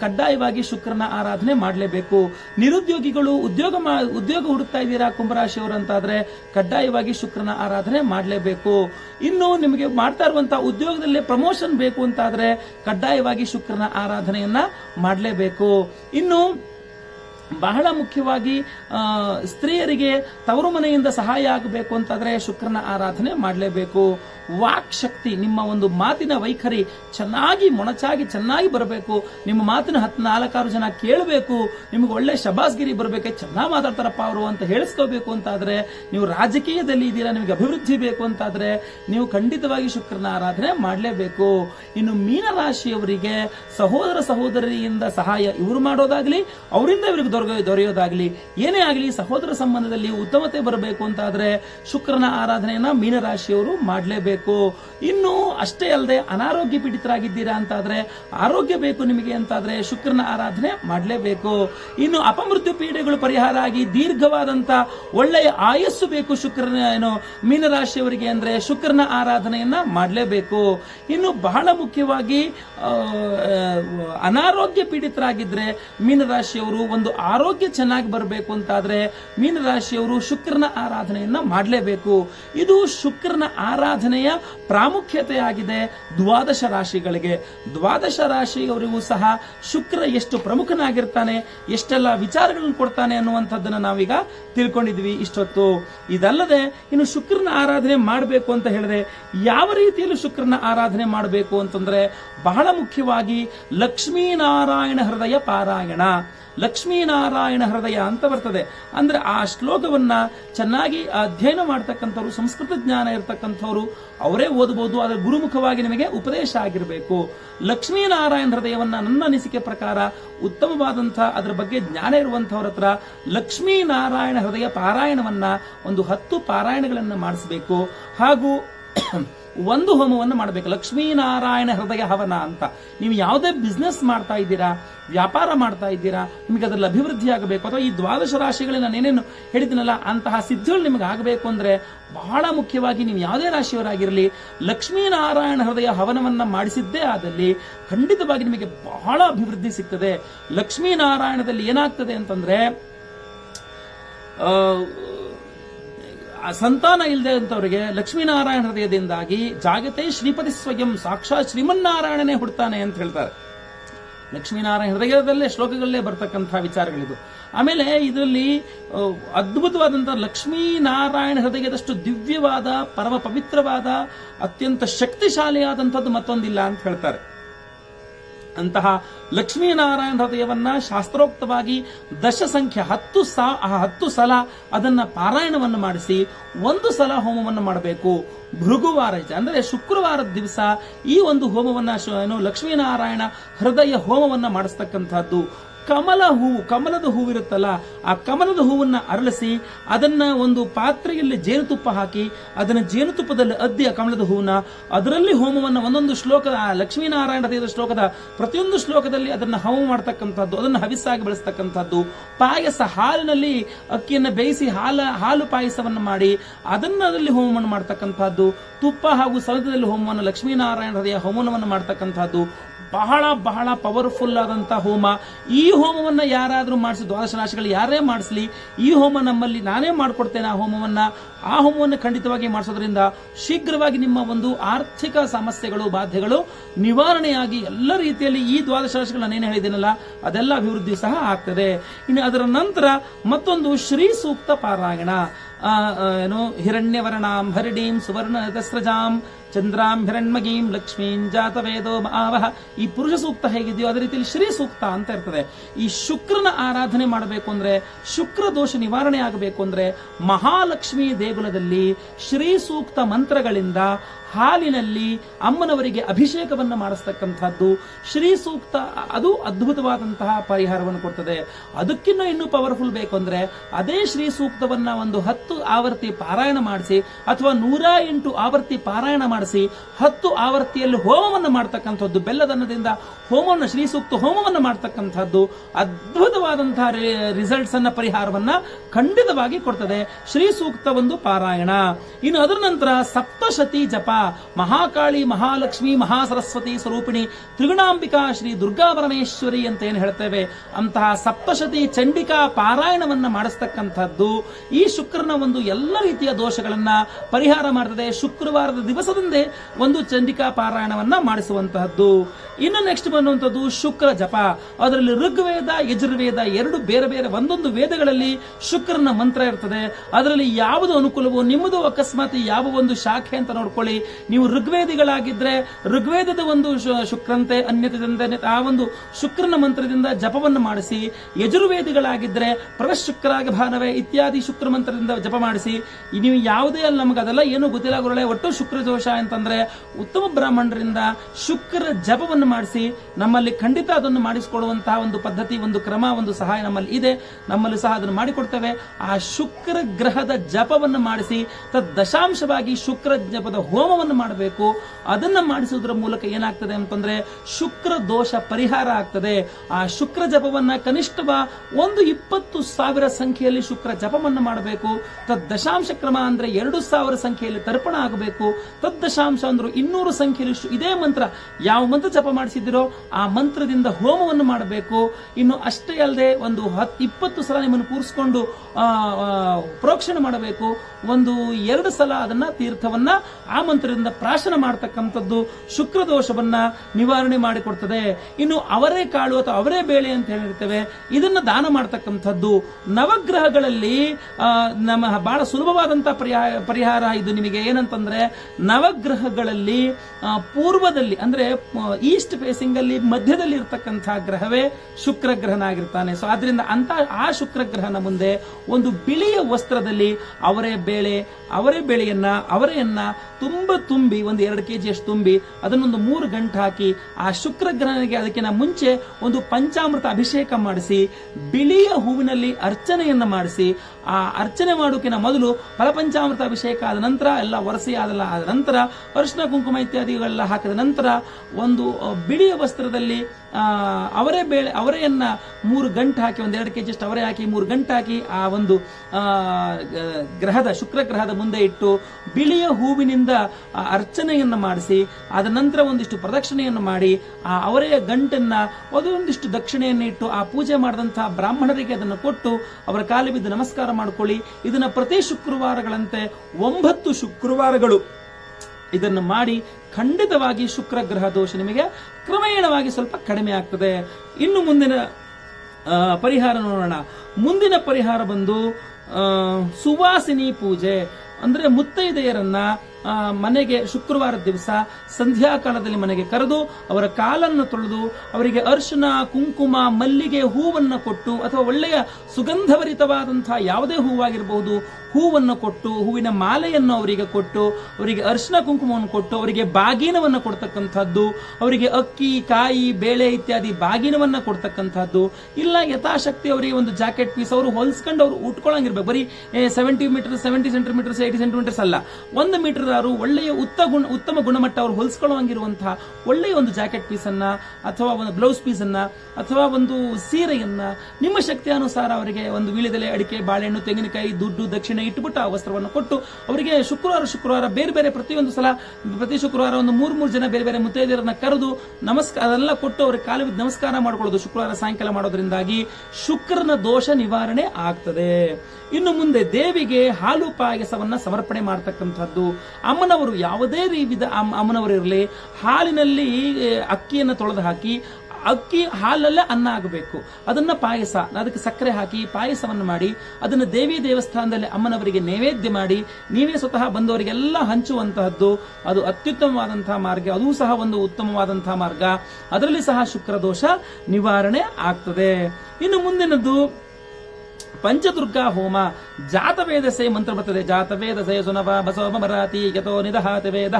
ಕಡ್ಡಾಯವಾಗಿ ಶುಕ್ರನ ಆರಾಧನೆ ಮಾಡಲೇಬೇಕು. ನಿರುದ್ಯೋಗಿಗಳು ಉದ್ಯೋಗ ಉದ್ಯೋಗ ಹುಡುಕ್ತಾ ಇದ್ದೀರಾ ಕುಂಭರಾಶಿಯವರು ಅಂತಾದ್ರೆ, ಕಡ್ಡಾಯವಾಗಿ ಶುಕ್ರನ ಆರಾಧನೆ ಮಾಡಲೇಬೇಕು. ಇನ್ನು ನಿಮಗೆ ಮಾಡ್ತಾ ಇರುವಂತಹ ಉದ್ಯೋಗದಲ್ಲಿ ಪ್ರಮೋಷನ್ ಬೇಕು ಅಂತಾದ್ರೆ, ಕಡ್ಡಾಯವಾಗಿ ಶುಕ್ರನ ಆರಾಧನೆಯನ್ನ ಮಾಡಲೇಬೇಕು. ಇನ್ನು ಬಹಳ ಮುಖ್ಯವಾಗಿ ಸ್ತ್ರೀಯರಿಗೆ ತವರು ಮನೆಯಿಂದ ಸಹಾಯ ಆಗಬೇಕು ಅಂತಂದ್ರೆ ಶುಕ್ರನ ಆರಾಧನೆ ಮಾಡಲೇಬೇಕು. ವಾಕ್ ಶಕ್ತಿ, ನಿಮ್ಮ ಒಂದು ಮಾತಿನ ವೈಖರಿ ಚೆನ್ನಾಗಿ ಮೊಣಚಾಗಿ ಚೆನ್ನಾಗಿ ಬರಬೇಕು. ನಿಮ್ಮ ಮಾತಿನ ಹತ್ತು ನಾಲ್ಕಾರು ಜನ ಕೇಳಬೇಕು. ನಿಮಗೆ ಒಳ್ಳೆ ಶಬಾಸ್ಗಿರಿ ಬರಬೇಕು, ಚೆನ್ನಾಗಿ ಮಾತಾಡ್ತಾರಪ್ಪ ಅವರು ಅಂತ ಹೇಳಿಸ್ಕೋಬೇಕು ಅಂತಾದ್ರೆ, ನೀವು ರಾಜಕೀಯದಲ್ಲಿ ಇದ್ದೀರಾ ನಿಮಗೆ ಅಭಿವೃದ್ಧಿ ಬೇಕು ಅಂತಾದ್ರೆ, ನೀವು ಖಂಡಿತವಾಗಿ ಶುಕ್ರನ ಆರಾಧನೆ ಮಾಡಲೇಬೇಕು. ಇನ್ನು ಮೀನರಾಶಿಯವರಿಗೆ ಸಹೋದರ ಸಹೋದರಿಯಿಂದ ಸಹಾಯ ಇವರು ಮಾಡೋದಾಗ್ಲಿ, ಅವರಿಂದ ಇವರಿಗೆ ದೊರ ದೊರೆಯೋದಾಗ್ಲಿ, ಏನೇ ಆಗಲಿ ಸಹೋದರ ಸಂಬಂಧದಲ್ಲಿ ಉತ್ತಮತೆ ಬರಬೇಕು ಅಂತಾದ್ರೆ, ಶುಕ್ರನ ಆರಾಧನೆಯನ್ನ ಮೀನರಾಶಿಯವರು ಮಾಡಲೇಬೇಕು. ಇನ್ನು ಅಷ್ಟೇ ಅಲ್ಲದೆ ಅನಾರೋಗ್ಯ ಪೀಡಿತರಾಗಿದ್ದೀರಾ ಅಂತಾದ್ರೆ ಆರೋಗ್ಯ ಬೇಕು ನಿಮಗೆ ಅಂತಾದ್ರೆ ಶುಕ್ರನ ಆರಾಧನೆ ಮಾಡಲೇಬೇಕು. ಇನ್ನು ಅಪಮೃತ್ಯು ಪೀಡೆಗಳು ಪರಿಹಾರ ಆಗಿ ದೀರ್ಘವಾದಂತ ಒಳ್ಳೆಯ ಆಯಸ್ಸು ಬೇಕು ಶುಕ್ರನ, ಏನು, ಮೀನರಾಶಿಯವರಿಗೆ ಅಂದ್ರೆ ಶುಕ್ರನ ಆರಾಧನೆಯನ್ನ ಮಾಡಲೇಬೇಕು. ಇನ್ನು ಬಹಳ ಮುಖ್ಯವಾಗಿ ಅನಾರೋಗ್ಯ ಪೀಡಿತರಾಗಿದ್ರೆ ಮೀನರಾಶಿಯವರು ಒಂದು ಆರೋಗ್ಯ ಚೆನ್ನಾಗಿ ಬರಬೇಕು ಅಂತಾದ್ರೆ ಮೀನರಾಶಿಯವರು ಶುಕ್ರನ ಆರಾಧನೆಯನ್ನ ಮಾಡಲೇಬೇಕು. ಇದು ಶುಕ್ರನ ಆರಾಧನೆಯ ಪ್ರಾಮುಖ್ಯತೆಯಾಗಿದೆ ದ್ವಾದಶ ರಾಶಿಗಳಿಗೆ. ದ್ವಾದಶ ರಾಶಿಯವರಿಗೂ ಸಹ ಶುಕ್ರ ಎಷ್ಟು ಪ್ರಮುಖನಾಗಿರ್ತಾನೆ, ಎಷ್ಟೆಲ್ಲ ವಿಚಾರಗಳನ್ನು ಕೊಡ್ತಾನೆ ಅನ್ನುವಂಥದ್ದನ್ನ ನಾವೀಗ ತಿಳ್ಕೊಂಡಿದ್ವಿ ಇಷ್ಟೊತ್ತು. ಇದಲ್ಲದೆ ಇನ್ನು ಶುಕ್ರನ ಆರಾಧನೆ ಮಾಡಬೇಕು ಅಂತ ಹೇಳಿದ್ರೆ ಯಾವ ರೀತಿಯಲ್ಲೂ ಶುಕ್ರನ ಆರಾಧನೆ ಮಾಡಬೇಕು ಅಂತಂದ್ರೆ ಬಹಳ ಮುಖ್ಯವಾಗಿ ಲಕ್ಷ್ಮೀನಾರಾಯಣ ಹೃದಯ ಪಾರಾಯಣ. ಲಕ್ಷ್ಮೀನಾರಾಯಣ ಹೃದಯ ಅಂತ ಬರ್ತದೆ. ಅಂದ್ರೆ ಆ ಶ್ಲೋಕವನ್ನ ಚೆನ್ನಾಗಿ ಅಧ್ಯಯನ ಮಾಡ್ತಕ್ಕಂಥವ್ರು, ಸಂಸ್ಕೃತ ಜ್ಞಾನ ಇರತಕ್ಕಂಥವ್ರು, ಅವರೇ ಓದಬಹುದು ಅದರ ಗುರುಮುಖವಾಗಿ ನಿಮಗೆ ಉಪದೇಶ ಆಗಿರಬೇಕು. ಲಕ್ಷ್ಮೀನಾರಾಯಣ ಹೃದಯವನ್ನ ನನ್ನ ಅನಿಸಿಕೆ ಪ್ರಕಾರ ಉತ್ತಮವಾದಂತಹ ಅದರ ಬಗ್ಗೆ ಜ್ಞಾನ ಇರುವಂತಹವ್ರ ಹತ್ರ ಲಕ್ಷ್ಮೀನಾರಾಯಣ ಹೃದಯ ಪಾರಾಯಣವನ್ನ ಒಂದು ಹತ್ತು ಪಾರಾಯಣಗಳನ್ನ ಮಾಡಿಸಬೇಕು. ಹಾಗೂ ಒಂದು ಹೋಮವನ್ನು ಮಾಡಬೇಕು. ಲಕ್ಷ್ಮೀನಾರಾಯಣ ಹೃದಯ ಹವನ ಅಂತ. ನೀವು ಯಾವುದೇ ಬಿಸ್ನೆಸ್ ಮಾಡ್ತಾ ಇದ್ದೀರಾ, ವ್ಯಾಪಾರ ಮಾಡ್ತಾ ಇದ್ದೀರಾ, ನಿಮಗೆ ಅದರಲ್ಲಿ ಅಭಿವೃದ್ಧಿ ಆಗಬೇಕು ಅಥವಾ ಈ ದ್ವಾದಶ ರಾಶಿಗಳಲ್ಲಿ ನಾನು ಏನೇನು ಅಂತಹ ಸಿದ್ಧಿಗಳು ನಿಮಗೆ ಆಗಬೇಕು ಅಂದ್ರೆ ಬಹಳ ಮುಖ್ಯವಾಗಿ ನೀವು ಯಾವುದೇ ರಾಶಿಯವರಾಗಿರಲಿ ಲಕ್ಷ್ಮೀನಾರಾಯಣ ಹೃದಯ ಹವನವನ್ನ ಮಾಡಿಸಿದ್ದೇ ಆದಲ್ಲಿ ಖಂಡಿತವಾಗಿ ನಿಮಗೆ ಬಹಳ ಅಭಿವೃದ್ಧಿ ಸಿಗ್ತದೆ. ಲಕ್ಷ್ಮೀನಾರಾಯಣದಲ್ಲಿ ಏನಾಗ್ತದೆ ಅಂತಂದ್ರೆ ಸಂತಾನ ಇಲ್ಲದೆ ಅಂತವರಿಗೆ ಲಕ್ಷ್ಮೀನಾರಾಯಣ ಹೃದಯದಿಂದಾಗಿ ಜಾಗತೆ ಶ್ರೀಪತಿ ಸ್ವಯಂ ಸಾಕ್ಷಾತ್ ಶ್ರೀಮನ್ನಾರಾಯಣನೇ ಹುಡ್ತಾನೆ ಅಂತ ಹೇಳ್ತಾರೆ. ಲಕ್ಷ್ಮೀನಾರಾಯಣ ಹೃದಯದಲ್ಲೇ, ಶ್ಲೋಕಗಳಲ್ಲೇ ಬರ್ತಕ್ಕಂಥ ವಿಚಾರಗಳಿದು. ಆಮೇಲೆ ಇದರಲ್ಲಿ ಅದ್ಭುತವಾದಂಥ ಲಕ್ಷ್ಮೀನಾರಾಯಣ ಹೃದಯದಷ್ಟು ದಿವ್ಯವಾದ ಪರಮ ಪವಿತ್ರವಾದ ಅತ್ಯಂತ ಶಕ್ತಿಶಾಲಿಯಾದಂಥದ್ದು ಮತ್ತೊಂದಿಲ್ಲ ಅಂತ ಹೇಳ್ತಾರೆ. ಅಂತಹ ಲಕ್ಷ್ಮೀನಾರಾಯಣ ಹೃದಯವನ್ನ ಶಾಸ್ತ್ರೋಕ್ತವಾಗಿ ದಶ ಸಂಖ್ಯೆ ಹತ್ತು ಸಾ ಹತ್ತು ಸಲ ಅದನ್ನ ಪಾರಾಯಣವನ್ನು ಮಾಡಿಸಿ ಒಂದು ಸಲ ಹೋಮವನ್ನು ಮಾಡಬೇಕು ಭೃಗುವಾರ. ಅಂದ್ರೆ ಶುಕ್ರವಾರದ ದಿವಸ ಈ ಒಂದು ಹೋಮವನ್ನ ಏನು ಲಕ್ಷ್ಮೀನಾರಾಯಣ ಹೃದಯ ಹೋಮವನ್ನ ಮಾಡಿಸ್ತಕ್ಕಂಥದ್ದು ಕಮಲ ಹೂವು ಕಮಲದ ಹೂವಿರುತ್ತಲ್ಲ, ಆ ಕಮಲದ ಹೂವನ್ನ ಅರಳಿಸಿ ಅದನ್ನ ಒಂದು ಪಾತ್ರೆಯಲ್ಲಿ ಜೇನುತುಪ್ಪ ಹಾಕಿ ಅದನ್ನ ಜೇನುತುಪ್ಪದಲ್ಲಿ ಅದ್ದಿ ಆ ಕಮಲದ ಹೂವನ್ನ. ಅದರಲ್ಲಿ ಹೋಮವನ್ನ ಒಂದೊಂದು ಶ್ಲೋಕ ಲಕ್ಷ್ಮೀನಾರಾಯಣ ಶ್ಲೋಕದ ಪ್ರತಿಯೊಂದು ಶ್ಲೋಕದಲ್ಲಿ ಅದನ್ನ ಹೋಮ ಮಾಡ್ತಕ್ಕಂಥದ್ದು, ಅದನ್ನು ಹವಿಸ್ಸಾಗಿ ಬೆಳೆಸ್ತಕ್ಕಂಥದ್ದು. ಪಾಯಸ ಹಾಲಿನಲ್ಲಿ ಅಕ್ಕಿಯನ್ನ ಬೇಯಿಸಿ ಹಾಲ, ಹಾಲು ಪಾಯಸವನ್ನು ಮಾಡಿ ಅದನ್ನ ಅದರಲ್ಲಿ ಹೋಮವನ್ನು ಮಾಡ್ತಕ್ಕಂಥದ್ದು. ತುಪ್ಪ ಹಾಗೂ ಸೌಧದಲ್ಲಿ ಹೋಮವನ್ನು ಲಕ್ಷ್ಮೀನಾರಾಯಣ ಹೃದಯ ಹೋಮನವನ್ನು ಮಾಡ್ತಕ್ಕಂಥದ್ದು. ಬಹಳ ಬಹಳ ಪವರ್ಫುಲ್ ಆದಂಥ ಹೋಮ. ಈ ಹೋಮವನ್ನ ಯಾರಾದರೂ ಮಾಡಿಸಿ ದ್ವಾದಶ ರಾಶಿಗಳು ಯಾರೇ ಮಾಡಿಸ್ಲಿ, ಈ ಹೋಮ ನಮ್ಮಲ್ಲಿ ನಾನೇ ಮಾಡ್ಕೊಡ್ತೇನೆ ಆ ಹೋಮವನ್ನ. ಆ ಹೋಮವನ್ನು ಖಂಡಿತವಾಗಿ ಮಾಡಿಸೋದ್ರಿಂದ ಶೀಘ್ರವಾಗಿ ನಿಮ್ಮ ಒಂದು ಆರ್ಥಿಕ ಸಮಸ್ಯೆಗಳು ಬಾಧ್ಯಗಳು ನಿವಾರಣೆಯಾಗಿ ಎಲ್ಲ ರೀತಿಯಲ್ಲಿ ಈ ದ್ವಾದಶ ರಾಶಿಗಳು ನಾನೇನು ಹೇಳಿದ್ದೀನಲ್ಲ, ಅದೆಲ್ಲ ಅಭಿವೃದ್ಧಿ ಸಹ ಆಗ್ತದೆ. ಇನ್ನು ಅದರ ನಂತರ ಮತ್ತೊಂದು ಶ್ರೀ ಸೂಕ್ತ ಪಾರಾಯಣ. ಏನು, ಹಿರಣ್ಯವರ್ಣಾಂ, ಹರಿಡೀಂ, ಸುವರ್ಣ, ದಸ್ರಜಾಂ ಚಂದ್ರಾಂ ಹಿರಣ್ಮಗೀಂ ಲಕ್ಷ್ಮೀಂ ಜಾತವೇದೋ ಮಾವಹ ಈ ಪುರುಷ ಸೂಕ್ತ ಹೇಗಿದೆಯೋ ಅದೇ ರೀತಿಯಲ್ಲಿ ಶ್ರೀ ಸೂಕ್ತ ಅಂತ ಇರ್ತದೆ. ಈ ಶುಕ್ರನ ಆರಾಧನೆ ಮಾಡಬೇಕು ಅಂದ್ರೆ ಶುಕ್ರ ದೋಷ ನಿವಾರಣೆ ಆಗಬೇಕು ಅಂದ್ರೆ ಮಹಾಲಕ್ಷ್ಮಿ ದೇಗುಲದಲ್ಲಿ ಶ್ರೀ ಸೂಕ್ತ ಮಂತ್ರಗಳಿಂದ ಹಾಲಿನಲ್ಲಿ ಅಮ್ಮನವರಿಗೆ ಅಭಿಷೇಕವನ್ನು ಮಾಡಿಸ್ತಕ್ಕಂಥದ್ದು ಶ್ರೀ ಸೂಕ್ತ, ಅದು ಅದ್ಭುತವಾದಂತಹ ಪರಿಹಾರವನ್ನು ಕೊಡ್ತದೆ. ಅದಕ್ಕಿಂತ ಇನ್ನೂ ಪವರ್ಫುಲ್ ಬೇಕು ಅಂದರೆ ಅದೇ ಶ್ರೀ ಸೂಕ್ತವನ್ನ ಒಂದು ಹತ್ತು ಆವರ್ತಿ ಪಾರಾಯಣ ಮಾಡಿಸಿ ಅಥವಾ ನೂರ ಎಂಟು ಆವರ್ತಿ ಪಾರಾಯಣ ಮಾಡಿಸಿ ಹತ್ತು ಆವರ್ತಿಯಲ್ಲಿ ಹೋಮವನ್ನು ಮಾಡ್ತಕ್ಕಂಥದ್ದು ಬೆಲ್ಲದನ್ನದಿಂದ ಹೋಮವನ್ನು, ಶ್ರೀ ಸೂಕ್ತ ಹೋಮವನ್ನು ಮಾಡ್ತಕ್ಕಂಥದ್ದು ಅದ್ಭುತವಾದಂತಹ ರಿಸಲ್ಟ್ಸ್ ಅನ್ನ ಪರಿಹಾರವನ್ನ ಖಂಡಿತವಾಗಿ ಕೊಡ್ತದೆ. ಶ್ರೀ ಸೂಕ್ತ ಒಂದು ಪಾರಾಯಣ. ಇನ್ನು ಅದರ ನಂತರ ಸಪ್ತಶತಿ ಜಪ. ಮಹಾಕಾಳಿ ಮಹಾಲಕ್ಷ್ಮಿ ಮಹಾಸರಸ್ವತಿ ಸ್ವರೂಪಿಣಿ ತ್ರಿಗುಣಾಂಬಿಕಾ ಶ್ರೀ ದುರ್ಗಾ ಪರಮೇಶ್ವರಿ ಅಂತ ಏನು ಹೇಳ್ತೇವೆ. ಅಂತಹ ಸಪ್ತಶತಿ ಚಂಡಿಕಾ ಪಾರಾಯಣವನ್ನ ಮಾಡಿಸ್ತಕ್ಕಂಥದ್ದು ಈ ಶುಕ್ರನ ಒಂದು ಎಲ್ಲ ರೀತಿಯ ದೋಷಗಳನ್ನ ಪರಿಹಾರ ಮಾಡ್ತದೆ. ಶುಕ್ರವಾರದ ದಿವಸದಂದೇ ಒಂದು ಚಂಡಿಕಾ ಪಾರಾಯಣವನ್ನ ಮಾಡಿಸುವಂತಹದ್ದು. ಇನ್ನು ನೆಕ್ಸ್ಟ್ ಬನ್ನುವಂಥದ್ದು ಶುಕ್ರ ಜಪ. ಅದರಲ್ಲಿ ಋಗ್ವೇದ, ಯಜುರ್ವೇದ ಎರಡು ಬೇರೆ ಬೇರೆ ಒಂದೊಂದು ವೇದಗಳಲ್ಲಿ ಶುಕ್ರನ ಮಂತ್ರ ಇರ್ತದೆ. ಅದರಲ್ಲಿ ಯಾವುದು ಅನುಕೂಲವೋ ನಿಮ್ಮದು ಅಕಸ್ಮಾತ್ ಯಾವ ಒಂದು ಶಾಖೆ ಅಂತ ನೋಡ್ಕೊಳ್ಳಿ. ನೀವು ಋಗ್ವೇದಿಗಳಾಗಿದ್ರೆ ಋಗ್ವೇದದ ಒಂದು ಶುಕ್ರಂತೆ ಅನ್ಯತದಿಂದ ಆ ಒಂದು ಶುಕ್ರನ ಮಂತ್ರದಿಂದ ಜಪವನ್ನು ಮಾಡಿಸಿ, ಯಜುರ್ವೇದಿಗಳಾಗಿದ್ರೆ ಪ್ರಶುಕ್ರಾಗ ಭಾನವೇ ಇತ್ಯಾದಿ ಶುಕ್ರ ಮಂತ್ರದಿಂದ ಜಪ ಮಾಡಿಸಿ ನೀವು ಯಾವುದೇ ಅಲ್ಲಿ ನಮಗೆ ಅದೆಲ್ಲ ಏನು ಗೊತ್ತಿಲ್ಲ ಗುರುಳೆ ಒಟ್ಟು ಶುಕ್ರ ದೋಷ ಅಂತಂದ್ರೆ ಉತ್ತಮ ಬ್ರಾಹ್ಮಣರಿಂದ ಶುಕ್ರ ಜಪವನ್ನು ಮಾಡಿಸಿ, ನಮ್ಮಲ್ಲಿ ಖಂಡಿತ ಅದನ್ನು ಮಾಡಿಸಿಕೊಡುವಂತಹ ಒಂದು ಪದ್ಧತಿ, ಒಂದು ಕ್ರಮ, ಒಂದು ಸಹಾಯ ನಮ್ಮಲ್ಲಿ ಇದೆ. ನಮ್ಮಲ್ಲಿ ಸಹ ಅದನ್ನು ಮಾಡಿಕೊಡ್ತೇವೆ. ಆ ಶುಕ್ರ ಗ್ರಹದ ಜಪವನ್ನು ಮಾಡಿಸಿ, ತದ್ ದಶಾಂಶವಾಗಿ ಶುಕ್ರ ಜಪದ ಹೋಮವನ್ನು ಮಾಡಬೇಕು. ಅದನ್ನ ಮಾಡಿಸುವುದರ ಮೂಲಕ ಏನಾಗ್ತದೆ ಅಂತಂದ್ರೆ ಶುಕ್ರ ದೋಷ ಪರಿಹಾರ ಆಗ್ತದೆ. ಆ ಶುಕ್ರ ಜಪವನ್ನ ಕನಿಷ್ಠವ ಒಂದು ಇಪ್ಪತ್ತು ಸಾವಿರ ಸಂಖ್ಯೆಯಲ್ಲಿ ಶುಕ್ರ ಜಪವನ್ನು ಮಾಡಬೇಕು. ತದ್ ಕ್ರಮ ಅಂದ್ರೆ ಎರಡು ಸಾವಿರ ಸಂಖ್ಯೆಯಲ್ಲಿ ತರ್ಪಣ ಆಗಬೇಕು. ತದ್ ದಶಾಂಶ ಅಂದ್ರೆ ಇನ್ನೂರು ಸಂಖ್ಯೆಯಲ್ಲಿ ಇದೇ ಮಂತ್ರ. ಯಾವ ಮಂತ್ರ ಜಪ ಮಾಡಿಸಿದಿರೋ ಆ ಮಂತ್ರದಿಂದ ಹೋಮವನ್ನು ಮಾಡಬೇಕು. ಇನ್ನು ಅಷ್ಟೇ ಅಲ್ಲದೆ ಒಂದು ಹತ್ ಇಪ್ಪತ್ತು ಸಲ ನಿಮ್ಮನ್ನು ಕೂರಿಸಿಕೊಂಡು ಪ್ರೋಕ್ಷಣೆ ಮಾಡಬೇಕು. ಒಂದು ಎರಡು ಸಲ ಅದನ್ನ ತೀರ್ಥವನ್ನ ಆ ಮಂತ್ರದಿಂದ ಪ್ರಾಶನ ಮಾಡ್ತಕ್ಕಂಥದ್ದು ಶುಕ್ರ ದೋಷವನ್ನ ನಿವಾರಣೆ ಮಾಡಿಕೊಡ್ತದೆ. ಇನ್ನು ಅವರೇ ಕಾಳು ಅಥವಾ ಅವರೇ ಬೇಳೆ ಅಂತ ಹೇಳಿರ್ತೇವೆ, ಇದನ್ನ ದಾನ ಮಾಡ್ತಕ್ಕಂಥದ್ದು. ನವಗ್ರಹಗಳಲ್ಲಿ ನಮ್ಮ ಬಹಳ ಸುಲಭವಾದಂತಹ ಪರಿಹಾರ ಪರಿಹಾರ ಇದು ನಿಮಗೆ ಏನಂತಂದ್ರೆ, ನವಗ್ರಹಗಳಲ್ಲಿ ಪೂರ್ವದಲ್ಲಿ, ಅಂದ್ರೆ ಈಸ್ಟ್ ಫೇಸಿಂಗ್ ಅಲ್ಲಿ ಮಧ್ಯದಲ್ಲಿ ಇರತಕ್ಕಂತಹ ಗ್ರಹವೇ ಶುಕ್ರ ಗ್ರಹನಾಗಿರ್ತಾನೆ ಸೊ ಆದ್ರಿಂದ ಅಂತ ಆ ಶುಕ್ರ ಗ್ರಹನ ಮುಂದೆ ಒಂದು ಬಿಳಿಯ ವಸ್ತ್ರದಲ್ಲಿ ಅವರೇ ಬೇಳೆ, ಅವರೇ ಬೇಳೆಯನ್ನ ಅವರೆಯನ್ನ ತುಂಬ ತುಂಬಿ ಒಂದು ಎರಡು ಕೆ ಜಿಯಷ್ಟು ತುಂಬಿ, ಅದನ್ನೊಂದು ಮೂರು ಗಂಟೆ ಹಾಕಿ ಆ ಶುಕ್ರಗ್ರಹನಿಗೆ ಅದಕ್ಕಿಂತ ಮುಂಚೆ ಒಂದು ಪಂಚಾಮೃತ ಅಭಿಷೇಕ ಮಾಡಿಸಿ, ಬಿಳಿಯ ಹೂವಿನಲ್ಲಿ ಅರ್ಚನೆಯನ್ನ ಮಾಡಿಸಿ ಆ ಅರ್ಚನೆ ಮಾಡೋಕಿನ ಮೊದಲು ಫಲಪಂಚಾಮೃತ ಅಭಿಷೇಕ ಆದ ನಂತರ, ಎಲ್ಲ ವರಸೆ ಆದಲ್ಲ ಆದ ನಂತರ ಅರಿಶಿನ ಕುಂಕುಮ ಇತ್ಯಾದಿಗಳೆಲ್ಲ ಹಾಕಿದ ನಂತರ ಒಂದು ಬಿಳಿಯ ವಸ್ತ್ರದಲ್ಲಿ ಅವರೇ ಬೇಳೆ ಅವರೆಯನ್ನ ಮೂರು ಗಂಟೆ ಹಾಕಿ, ಒಂದು ಎರಡು ಕೆಜಿ ಅಷ್ಟು ಅವರೇ ಹಾಕಿ, ಮೂರು ಗಂಟೆ ಹಾಕಿ, ಆ ಒಂದು ಗ್ರಹದ, ಶುಕ್ರ ಗ್ರಹದ ಮುಂದೆ ಇಟ್ಟು ಬಿಳಿಯ ಹೂವಿನಿಂದ ಅರ್ಚನೆಯನ್ನು ಮಾಡಿಸಿ ಅದ ನಂತರ ಒಂದಿಷ್ಟು ಪ್ರದಕ್ಷಿಣೆಯನ್ನು ಮಾಡಿ, ಆ ಅವರೆಯ ಗಂಟನ್ನ ಅದೊಂದಿಷ್ಟು ದಕ್ಷಿಣೆಯನ್ನು ಇಟ್ಟು, ಆ ಪೂಜೆ ಮಾಡಿದಂತಹ ಬ್ರಾಹ್ಮಣರಿಗೆ ಅದನ್ನು ಕೊಟ್ಟು, ಅವರ ಕಾಲು ಬಿದ್ದು ನಮಸ್ಕಾರ ಮಾಡಿಕೊಳ್ಳಿ. ಇದನ್ನ ಪ್ರತಿ ಶುಕ್ರವಾರಗಳಂತೆ ಒಂಬತ್ತು ಶುಕ್ರವಾರಗಳು. ಇದನ್ನ ಮಾಡಿ ಖಂಡಿತವಾಗಿ ಶುಕ್ರ ಗ್ರಹ ದೋಷ ನಿಮಗೆ ಕ್ರಮೇಣವಾಗಿ ಸ್ವಲ್ಪ ಕಡಿಮೆ ಆಗ್ತದೆ. ಇನ್ನು ಮುಂದಿನ ಪರಿಹಾರ ನೋಡೋಣ. ಮುಂದಿನ ಪರಿಹಾರ ಬಂದು ಸುವಾಸಿನಿ ಪೂಜೆ. ಅಂದ್ರೆ ಮುತ್ತೈದೆಯರನ್ನ ಮನೆಗೆ ಶುಕ್ರವಾರ ದಿವಸ ಸಂಧ್ಯಾಕಾಲದಲ್ಲಿ ಮನೆಗೆ ಕರೆದು ಅವರ ಕಾಲನ್ನು ತೊಳೆದು ಅವರಿಗೆ ಅರ್ಶನ, ಕುಂಕುಮ, ಮಲ್ಲಿಗೆ ಹೂವನ್ನು ಕೊಟ್ಟು ಅಥವಾ ಒಳ್ಳೆಯ ಸುಗಂಧಭರಿತವಾದಂತಹ ಯಾವುದೇ ಹೂವಾಗಿರಬಹುದು ಹೂವನ್ನು ಕೊಟ್ಟು, ಹೂವಿನ ಮಾಲೆಯನ್ನು ಅವರಿಗೆ ಕೊಟ್ಟು, ಅವರಿಗೆ ಅರ್ಶನ ಕುಂಕುಮವನ್ನು ಕೊಟ್ಟು, ಅವರಿಗೆ ಬಾಗಿನವನ್ನು ಕೊಡ್ತಕ್ಕಂಥದ್ದು, ಅವರಿಗೆ ಅಕ್ಕಿ, ಕಾಯಿ, ಬೇಳೆ ಇತ್ಯಾದಿ ಬಾಗಿನವನ್ನು ಕೊಡ್ತಕ್ಕಂಥದ್ದು. ಇಲ್ಲ, ಯಥಾಶಕ್ತಿ ಅವರಿಗೆ ಒಂದು ಜಾಕೆಟ್ ಪೀಸ್ ಅವರು ಹೊಲ್ಸ್ಕೊಂಡು ಅವರು ಉಟ್ಕೊಳ್ಳಂಗಿರ್ಬೇಕು ಬರೀ seventy metre seventy centimetres eighty centimetres ಅಲ್ಲ. ಒಂದು ಮೀಟರ್ ಅವರು ಒಳ್ಳೆಯ ಉತ್ತ ಗುಣ, ಉತ್ತಮ ಗುಣಮಟ್ಟ ಅವರು ಹೊಲ್ಸ್ಕೊಳ್ಳುವಂಗಿರುವಂತಹ ಒಳ್ಳೆಯ ಒಂದು ಜಾಕೆಟ್ ಪೀಸ್ ಅನ್ನ ಅಥವಾ ಒಂದು ಬ್ಲೌಸ್ ಪೀಸ್ ಅನ್ನ ಅಥವಾ ಒಂದು ಸೀರೆಯನ್ನ, ನಿಮ್ಮ ಶಕ್ತಿ ಅನುಸಾರ ಅವರಿಗೆ ಒಂದು ವೀಳ್ಯದೆಲೆ, ಅಡಿಕೆ, ಬಾಳೆಹಣ್ಣು, ತೆಂಗಿನಕಾಯಿ, ದುಡ್ಡು, ದಕ್ಷಿಣೆ ಇಟ್ಟುಬಿಟ್ಟು ಆ ವಸ್ತ್ರವನ್ನು ಕೊಟ್ಟು ಅವರಿಗೆ ಶುಕ್ರವಾರ ಶುಕ್ರವಾರ ಬೇರೆ ಬೇರೆ ಪ್ರತಿಯೊಂದು ಸಲ, ಪ್ರತಿ ಶುಕ್ರವಾರ ಒಂದು ಮೂರು ಮೂರು ಜನ ಬೇರೆ ಬೇರೆ ಮುತ್ತೈದೆಯರನ್ನ ಕರೆದು ನಮಸ್ಕಾರ ಅದೆಲ್ಲ ಕೊಟ್ಟು ಅವರಿಗೆ ಕಾಲು ನಮಸ್ಕಾರ ಮಾಡ್ಕೊಳ್ಳೋದು ಶುಕ್ರವಾರ ಸಾಯಂಕಾಲ ಮಾಡೋದ್ರಿಂದಾಗಿ ಶುಕ್ರನ ದೋಷ ನಿವಾರಣೆ ಆಗ್ತದೆ. ಇನ್ನು ಮುಂದೆ ದೇವಿಗೆ ಹಾಲು ಪಾಯಸವನ್ನ ಸಮರ್ಪಣೆ ಮಾಡತಕ್ಕಂಥದ್ದು. ಅಮ್ಮನವರು ಯಾವುದೇ ರೀತಿಯ ಅಮ್ಮ- ಅಮ್ಮನವರು ಇರಲಿ ಹಾಲಿನಲ್ಲಿ ಅಕ್ಕಿಯನ್ನು ತೊಳೆದು ಹಾಕಿ ಅಕ್ಕಿ ಹಾಲಲ್ಲೇ ಅನ್ನ ಆಗಬೇಕು. ಅದನ್ನ ಪಾಯಸ ಅದಕ್ಕೆ ಸಕ್ಕರೆ ಹಾಕಿ ಪಾಯಸವನ್ನು ಮಾಡಿ, ಅದನ್ನು ದೇವಿ ದೇವಸ್ಥಾನದಲ್ಲಿ ಅಮ್ಮನವರಿಗೆ ನೈವೇದ್ಯ ಮಾಡಿ, ನೀವೇ ಸ್ವತಃ ಬಂದವರಿಗೆಲ್ಲ ಹಂಚುವಂತಹದ್ದು, ಅದು ಅತ್ಯುತ್ತಮವಾದಂತಹ ಮಾರ್ಗ, ಅದೂ ಸಹ ಒಂದು ಉತ್ತಮವಾದಂತಹ ಮಾರ್ಗ. ಅದರಲ್ಲಿ ಸಹ ಶುಕ್ರ ದೋಷ ನಿವಾರಣೆ ಆಗ್ತದೆ. ಇನ್ನು ಮುಂದಿನದ್ದು ಪಂಚದುರ್ಗಾ ಹೋಮ. ಜಾತವೇದಸೆ ಮಂತ್ರ ಬರ್ತದೆ. ಜಾತವೇದಸೆ ಸುನವ ಬಸವ ಮರಾತಿ ಯತೋ ನಿಧಾತ ವೇದ.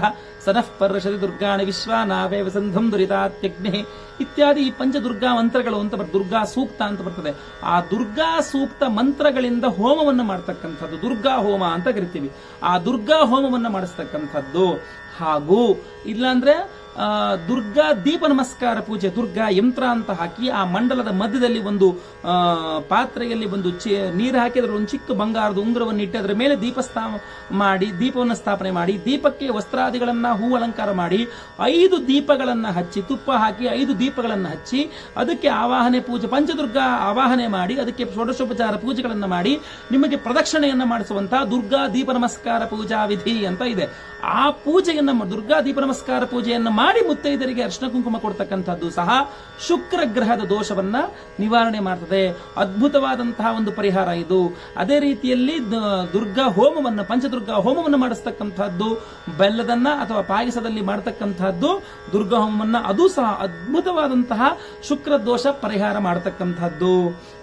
ಸನಃ ಪರ್ಷದಿ ದುರ್ಗಾಣಿ ವಿಶ್ವಾನಾವೇವ ಸಂಧಂ ದುರಿತಾತ್ಯಗ್ನಿ. ಇತ್ಯಾದಿ ಈ ಪಂಚದುರ್ಗಾ ಮಂತ್ರಗಳು ಅಂತ ಬರ್ತದೆ ದುರ್ಗಾ ಸೂಕ್ತ ಅಂತ ಬರ್ತದೆ. ಆ ದುರ್ಗಾ ಸೂಕ್ತ ಮಂತ್ರಗಳಿಂದ ಹೋಮವನ್ನು ಮಾಡ್ತಕ್ಕಂಥದ್ದು. ದುರ್ಗಾ ಹೋಮ ಅಂತ ಕರಿತೀವಿ. ಆ ದುರ್ಗಾ ಹೋಮವನ್ನು ಮಾಡಿಸ್ತಕ್ಕಂಥದ್ದು. ಹಾಗೂ ಇಲ್ಲಾಂದ್ರೆ ದುರ್ಗಾ ದೀಪ ನಮಸ್ಕಾರ ಪೂಜೆ, ದುರ್ಗಾ ಯಂತ್ರ ಅಂತ ಹಾಕಿ ಆ ಮಂಡಲದ ಮಧ್ಯದಲ್ಲಿ ಒಂದು ಪಾತ್ರೆಯಲ್ಲಿ ಒಂದು ನೀರು ಹಾಕಿ ಅದರ ಒಂದು ಚಿಕ್ಕ ಬಂಗಾರದ ಉಂಗುರವನ್ನು ಇಟ್ಟು ಅದರ ಮೇಲೆ ದೀಪ ಸ್ಥಾ, ಮಾಡಿ, ದೀಪವನ್ನು ಸ್ಥಾಪನೆ ಮಾಡಿ, ದೀಪಕ್ಕೆ ವಸ್ತ್ರಾದಿಗಳನ್ನ, ಹೂ ಅಲಂಕಾರ ಮಾಡಿ, ಐದು ದೀಪಗಳನ್ನ ಹಚ್ಚಿ, ತುಪ್ಪ ಹಾಕಿ ಐದು ದೀಪಗಳನ್ನ ಹಚ್ಚಿ, ಅದಕ್ಕೆ ಆವಾಹನೆ ಪೂಜೆ, ಪಂಚದುರ್ಗಾ ಆವಾಹನೆ ಮಾಡಿ, ಅದಕ್ಕೆ ಷೋಡಶೋಪಚಾರ ಪೂಜೆಗಳನ್ನ ಮಾಡಿ, ನಿಮಗೆ ಪ್ರದಕ್ಷಿಣೆಯನ್ನ ಮಾಡಿಸುವಂತಹ ದುರ್ಗಾ ದೀಪ ನಮಸ್ಕಾರ ಪೂಜಾ ವಿಧಿ ಅಂತ ಇದೆ. ಆ ಪೂಜೆಯನ್ನು ದುರ್ಗಾ ದೀಪ ನಮಸ್ಕಾರ ಪೂಜೆಯನ್ನ ಮಾಡಿ ಮುತ್ತೈದರಿಗೆ ಅರ್ಶನ ಕುಂಕುಮ ಕೊಡ್ತಕ್ಕಂಥದ್ದು ಸಹ ಶುಕ್ರ ಗ್ರಹದ ದೋಷವನ್ನ ನಿವಾರಣೆ ಮಾಡ್ತದೆ. ಅದ್ಭುತವಾದಂತಹ ಒಂದು ಪರಿಹಾರ ಇದು. ಅದೇ ರೀತಿಯಲ್ಲಿ ದುರ್ಗಾ ಹೋಮವನ್ನ, ಪಂಚದುರ್ಗಾ ಹೋಮವನ್ನು ಮಾಡಿಸ್ತಕ್ಕಂಥದ್ದು, ಬೆಲ್ಲದನ್ನ ಅಥವಾ ಪಾಯಸದಲ್ಲಿ ಮಾಡತಕ್ಕಂಥದ್ದು, ದುರ್ಗಾ ಹೋಮವನ್ನ ಅದು ಸಹ ಅದ್ಭುತವಾದಂತಹ ಶುಕ್ರ ದೋಷ ಪರಿಹಾರ ಮಾಡತಕ್ಕಂಥದ್ದು.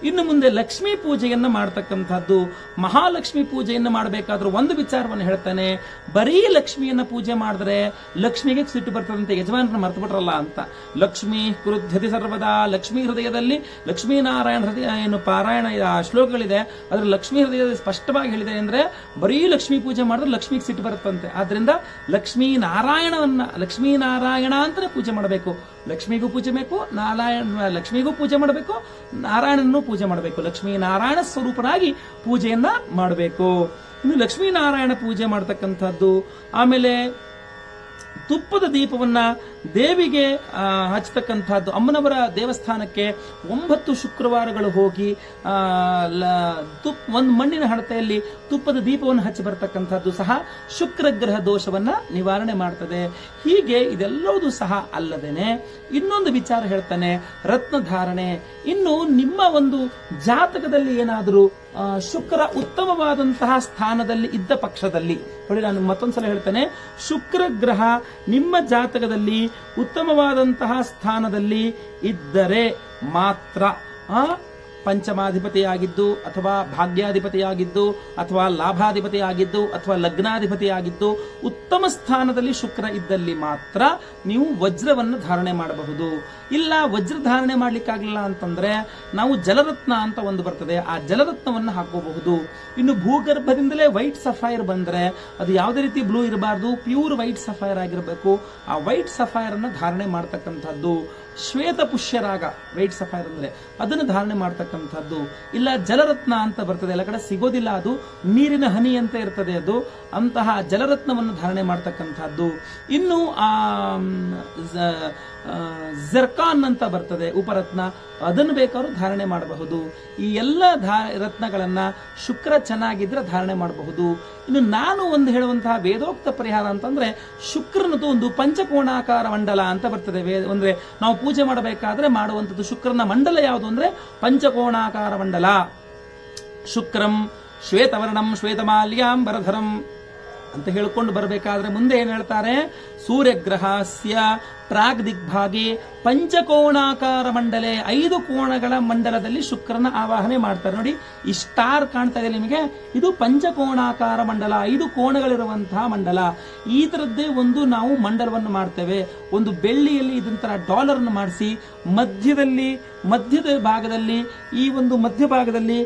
ಇನ್ನು ಮುಂದೆ ಲಕ್ಷ್ಮೀ ಪೂಜೆಯನ್ನ ಮಾಡತಕ್ಕಂಥದ್ದು. ಮಹಾಲಕ್ಷ್ಮಿ ಪೂಜೆಯನ್ನ ಮಾಡಬೇಕಾದ್ರೂ ಒಂದು ವಿಚಾರವನ್ನು ಹೇಳ್ತಾನೆ. ಬರೀ ಲಕ್ಷ್ಮಿಯನ್ನ ಪೂಜೆ ಮಾಡಿದ್ರೆ ಲಕ್ಷ್ಮಿಗೆ ಸಿಟ್ಟು ಬರ್ತದಂತೆ ಯಜಮಾನರನ್ನ ಮರ್ತು ಬಿಟ್ರಲ್ಲ ಅಂತ. ಲಕ್ಷ್ಮೀ ಕೃದ್ಯತಿ ಸರ್ವದಾ, ಲಕ್ಷ್ಮೀ ಹೃದಯದಲ್ಲಿ ಲಕ್ಷ್ಮೀನಾರಾಯಣ ಹೃದಯ ಏನು ಪಾರಾಯಣ ಶ್ಲೋಕಗಳಿದೆ. ಅದ್ರ ಲಕ್ಷ್ಮೀ ಹೃದಯದಲ್ಲಿ ಸ್ಪಷ್ಟವಾಗಿ ಹೇಳಿದೆ ಅಂದ್ರೆ ಬರೀ ಲಕ್ಷ್ಮೀ ಪೂಜೆ ಮಾಡಿದ್ರೆ ಲಕ್ಷ್ಮಿಗೆ ಸಿಟ್ಟು ಬರುತ್ತಂತೆ. ಆದ್ರಿಂದ ಲಕ್ಷ್ಮೀ ನಾರಾಯಣವನ್ನ ಲಕ್ಷ್ಮೀ ನಾರಾಯಣ ಅಂತಾನೆ ಪೂಜೆ ಮಾಡಬೇಕು. ಲಕ್ಷ್ಮಿಗೂ ಪೂಜೆ ಬೇಕು, ನಾರಾಯಣ, ಲಕ್ಷ್ಮಿಗೂ ಪೂಜೆ ಮಾಡಬೇಕು ನಾರಾಯಣನೂ ಪೂಜೆ ಮಾಡಬೇಕು. ಲಕ್ಷ್ಮೀ ನಾರಾಯಣ ಸ್ವರೂಪನಾಗಿ ಪೂಜೆಯನ್ನ ಮಾಡಬೇಕು. ಇನ್ನು ಲಕ್ಷ್ಮೀನಾರಾಯಣ ಪೂಜೆ ಮಾಡ್ತಕ್ಕಂಥದ್ದು, ಆಮೇಲೆ ತುಪ್ಪದ ದೀಪವನ್ನ ದೇವಿಗೆ ಹಚ್ಚತಕ್ಕಂಥದ್ದು ಅಮ್ಮನವರ ದೇವಸ್ಥಾನಕ್ಕೆ ಒಂಬತ್ತು ಶುಕ್ರವಾರಗಳು ಹೋಗಿ ತುಪ್ಪ ಒಂದು ಮಣ್ಣಿನ ಹಣತೆಯಲ್ಲಿ ತುಪ್ಪದ ದೀಪವನ್ನು ಹಚ್ಚಿ ಬರ್ತಕ್ಕಂಥದ್ದು ಸಹ ಶುಕ್ರ ಗ್ರಹ ದೋಷವನ್ನ ನಿವಾರಣೆ ಮಾಡ್ತದೆ. ಹೀಗೆ ಇದೆಲ್ಲವೂ ಸಹ ಅಲ್ಲದೇನೆ ಇನ್ನೊಂದು ವಿಚಾರ ಹೇಳ್ತಾನೆ, ರತ್ನಧಾರಣೆ. ಇನ್ನು ನಿಮ್ಮ ಒಂದು ಜಾತಕದಲ್ಲಿ ಏನಾದರೂ ಶುಕ್ರ ಉತ್ತಮವಾದಂತಹ ಸ್ಥಾನದಲ್ಲಿ ಇದ್ದ ಪಕ್ಷದಲ್ಲಿ, ನೋಡಿ ನಾನು ಮತ್ತೊಂದ್ಸಲ ಹೇಳ್ತೇನೆ ಶುಕ್ರ ಗ್ರಹ ನಿಮ್ಮ ಜಾತಕದಲ್ಲಿ ಉತ್ತಮವಾದಂತಹ ಸ್ಥಾನದಲ್ಲಿ ಇದ್ದರೆ ಮಾತ್ರ ಆ ಪಂಚಮಾಧಿಪತಿಯಾಗಿದ್ದು ಅಥವಾ ಭಾಗ್ಯಾಧಿಪತಿಯಾಗಿದ್ದು ಅಥವಾ ಲಾಭಾಧಿಪತಿಯಾಗಿದ್ದು ಅಥವಾ ಲಗ್ನಾಧಿಪತಿಯಾಗಿದ್ದು ಉತ್ತಮ ಸ್ಥಾನದಲ್ಲಿ ಶುಕ್ರ ಇದ್ದಲ್ಲಿ ಮಾತ್ರ ನೀವು ವಜ್ರವನ್ನು ಧಾರಣೆ ಮಾಡಬಹುದು. ಇಲ್ಲ, ವಜ್ರ ಧಾರಣೆ ಮಾಡಲಿಕ್ಕಾಗಲಿಲ್ಲ ಅಂತಂದ್ರೆ ನಾವು ಜಲರತ್ನ ಅಂತ ಒಂದು ಬರ್ತದೆ. ಆ ಜಲರತ್ನವನ್ನು ಹಾಕೋಬಹುದು. ಇನ್ನು ಭೂಗರ್ಭದಿಂದಲೇ ವೈಟ್ ಸಫೈರ್ ಬಂದ್ರೆ ಅದು ಯಾವುದೇ ರೀತಿ ಬ್ಲೂ ಇರಬಾರ್ದು, ಪ್ಯೂರ್ ವೈಟ್ ಸಫೈರ್ ಆಗಿರಬೇಕು. ಆ ವೈಟ್ ಸಫೈರ್ ಅನ್ನು ಧಾರಣೆ ಮಾಡ್ತಕ್ಕಂಥದ್ದು ಶ್ವೇತ ಪುಷ್ಯರಾಗ ವೈಟ್ ಸಫೈರ್ ಅಂದ್ರೆ ಅದನ್ನು ಧಾರಣೆ ಮಾಡ್ತಕ್ಕಂಥದ್ದು. ಇಲ್ಲ, ಜಲರತ್ನ ಅಂತ ಬರ್ತದೆ. ಎಲ್ಲ ಕಡೆ ಸಿಗೋದಿಲ್ಲ ಅದು. ನೀರಿನ ಹನಿ ಅಂತ ಇರ್ತದೆ ಅದು. ಅಂತಹ ಜಲರತ್ನವನ್ನು ಧಾರಣೆ ಮಾಡ್ತಕ್ಕಂಥದ್ದು. ಇನ್ನು, ಆ ಜರ್ಕಾನ್ ಅಂತ ಬರ್ತದೆ ಉಪರತ್ನ. ಅದನ್ನು ಬೇಕಾದ್ರೂ ಧಾರಣೆ ಮಾಡಬಹುದು. ಈ ಎಲ್ಲ ಧಾ, ರತ್ನಗಳನ್ನ ಶುಕ್ರ ಚೆನ್ನಾಗಿದ್ರೆ ಧಾರಣೆ ಮಾಡಬಹುದು. ಇನ್ನು ನಾನು ಒಂದು ಹೇಳುವಂತಹ ವೇದೋಕ್ತ ಪರಿಹಾರ ಅಂತಂದ್ರೆ, ಶುಕ್ರನದು ಒಂದು ಪಂಚಕೋಣಾಕಾರ ಮಂಡಲ ಅಂತ ಬರ್ತದೆ. ಅಂದ್ರೆ ನಾವು ಪೂಜೆ ಮಾಡಬೇಕಾದ್ರೆ ಮಾಡುವಂಥದ್ದು ಶುಕ್ರನ ಮಂಡಲ ಯಾವುದು ಅಂದ್ರೆ ಪಂಚಕೋಣಾಕಾರ ಮಂಡಲ. ಶುಕ್ರಂ ಶ್ವೇತವರ್ಣಂ ಶ್ವೇತಮಾಲ್ಯಾಂಬರಧರಂ ಅಂತ ಹೇಳ್ಕೊಂಡು ಬರಬೇಕಾದ್ರೆ ಮುಂದೆ ಏನ್ ಹೇಳ್ತಾರೆ? ಸೂರ್ಯಗ್ರಹಸ್ಯ ಪ್ರಾಗ್ ದಿಗ್ಭಾಗಿ ಪಂಚಕೋಣಾಕಾರ ಮಂಡಲೆ, ಐದು ಕೋಣಗಳ ಮಂಡಲದಲ್ಲಿ ಶುಕ್ರನ ಆವಾಹನೆ ಮಾಡ್ತಾರೆ. ನೋಡಿ, ಈ ಸ್ಟಾರ್ ಕಾಣ್ತಾ ಇದೆ ನಿಮಗೆ. ಇದು ಪಂಚಕೋಣಾಕಾರ ಮಂಡಲ, ಐದು ಕೋಣಗಳಿರುವಂತಹ ಮಂಡಲ. ಈ ತರದ್ದೇ ಒಂದು ನಾವು ಮಂಡಲವನ್ನು ಮಾಡ್ತೇವೆ. ಒಂದು ಬೆಳ್ಳಿಯಲ್ಲಿ ಇದಂತರ ಡಾಲರ್ ಅನ್ನು ಮಾಡಿಸಿ, ಮಧ್ಯದಲ್ಲಿ, ಮಧ್ಯದ ಭಾಗದಲ್ಲಿ, ಈ ಒಂದು ಮಧ್ಯಭಾಗದಲ್ಲಿ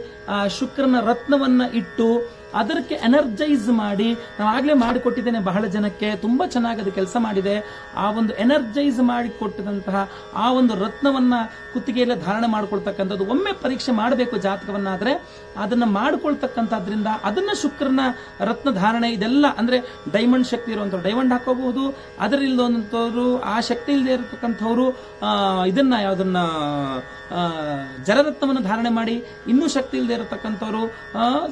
ಶುಕ್ರನ ರತ್ನವನ್ನ ಇಟ್ಟು ಅದಕ್ಕೆ ಎನರ್ಜೈಸ್ ಮಾಡಿ ನಾನು ಆಗ್ಲೇ ಮಾಡಿಕೊಟ್ಟಿದ್ದೇನೆ ಬಹಳ ಜನಕ್ಕೆ, ತುಂಬಾ ಚೆನ್ನಾಗಿ ಅದು ಕೆಲಸ ಮಾಡಿದೆ. ಆ ಒಂದು ಎನರ್ಜೈಸ್ ಮಾಡಿ ಕೊಟ್ಟಿದಂತಹ ಆ ಒಂದು ರತ್ನವನ್ನ ಕುತ್ತಿಗೆಯಲ್ಲಿ ಧಾರಣೆ ಮಾಡ್ಕೊಳ್ತಕ್ಕಂಥದ್ದು. ಒಮ್ಮೆ ಪರೀಕ್ಷೆ ಮಾಡಬೇಕು ಜಾತಕವನ್ನಾದ್ರೆ, ಅದನ್ನ ಮಾಡಿಕೊಳ್ತಕ್ಕಂಥದ್ರಿಂದ ಅದನ್ನ ಶುಕ್ರನ ರತ್ನ ಧಾರಣೆ ಇದೆಲ್ಲ, ಅಂದ್ರೆ ಡೈಮಂಡ್ ಶಕ್ತಿ ಇರುವಂತವ್ರು ಡೈಮಂಡ್ ಹಾಕೋಬಹುದು. ಅದರಿಲ್ಲದಂಥವ್ರು ಆ ಶಕ್ತಿ ಇಲ್ಲದೆ ಇರತಕ್ಕಂಥವ್ರು ಇದನ್ನ ಯಾವ್ದನ್ನ ಜಲರತ್ನವನ್ನು ಧಾರಣೆ ಮಾಡಿ, ಇನ್ನೂ ಶಕ್ತಿ ಇಲ್ಲದೆ ಇರತಕ್ಕಂಥವ್ರು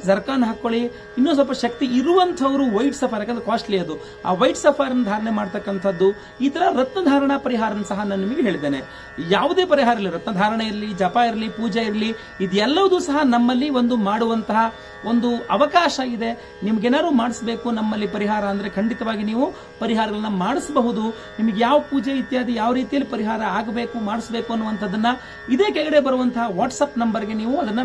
ಜರ್ಕಾನ್ ಹಾಕೊಳ್ಳಿ, ಇನ್ನೂ ಸ್ವಲ್ಪ ಶಕ್ತಿ ಇರುವಂಥವ್ರು ವೈಟ್ ಸಫಾರ್, ಯಾಕಂದ್ರೆ ಕಾಸ್ಟ್ಲಿ ಅದು. ಆ ವೈಟ್ ಸಫಾರ್ ಧಾರಣೆ ಮಾಡ್ತಕ್ಕಂಥದ್ದು, ಈ ತರ ರತ್ನ ಧಾರಣಾ ಪರಿಹಾರ ಸಹ ನಾನು ನಿಮಗೆ ಹೇಳಿದ್ದೇನೆ. ಯಾವುದೇ ಪರಿಹಾರ ಇರಲಿ ರತ್ನ ಧಾರಣೆ ಇರಲಿ, ಜಪ ಇರಲಿ, ಪೂಜೆ ಇರಲಿ ಇದೆಲ್ಲವೂ ಸಹ ನಮ್ಮಲ್ಲಿ ಒಂದು ಮಾಡುವಂತಹ ಒಂದು ಅವಕಾಶ ಇದೆ. ನಿಮ್ಗೇನಾದ್ರು ಮಾಡಿಸ್ಬೇಕು ನಮ್ಮಲ್ಲಿ ಪರಿಹಾರ ಅಂದ್ರೆ ಖಂಡಿತವಾಗಿ ನೀವು ಪರಿಹಾರಗಳನ್ನ ಮಾಡಿಸಬಹುದು. ನಿಮಗೆ ಯಾವ ಪೂಜೆ ಇತ್ಯಾದಿ ಯಾವ ರೀತಿಯಲ್ಲಿ ಪರಿಹಾರ ಆಗಬೇಕು, ಮಾಡಿಸ್ಬೇಕು ಅನ್ನುವಂಥದ್ದನ್ನ ಇದೇ ಕೆಳಗಡೆ ಬರುವಂತಹ ವಾಟ್ಸಪ್ ನಂಬರ್ಗೆ ನೀವು ಅದನ್ನ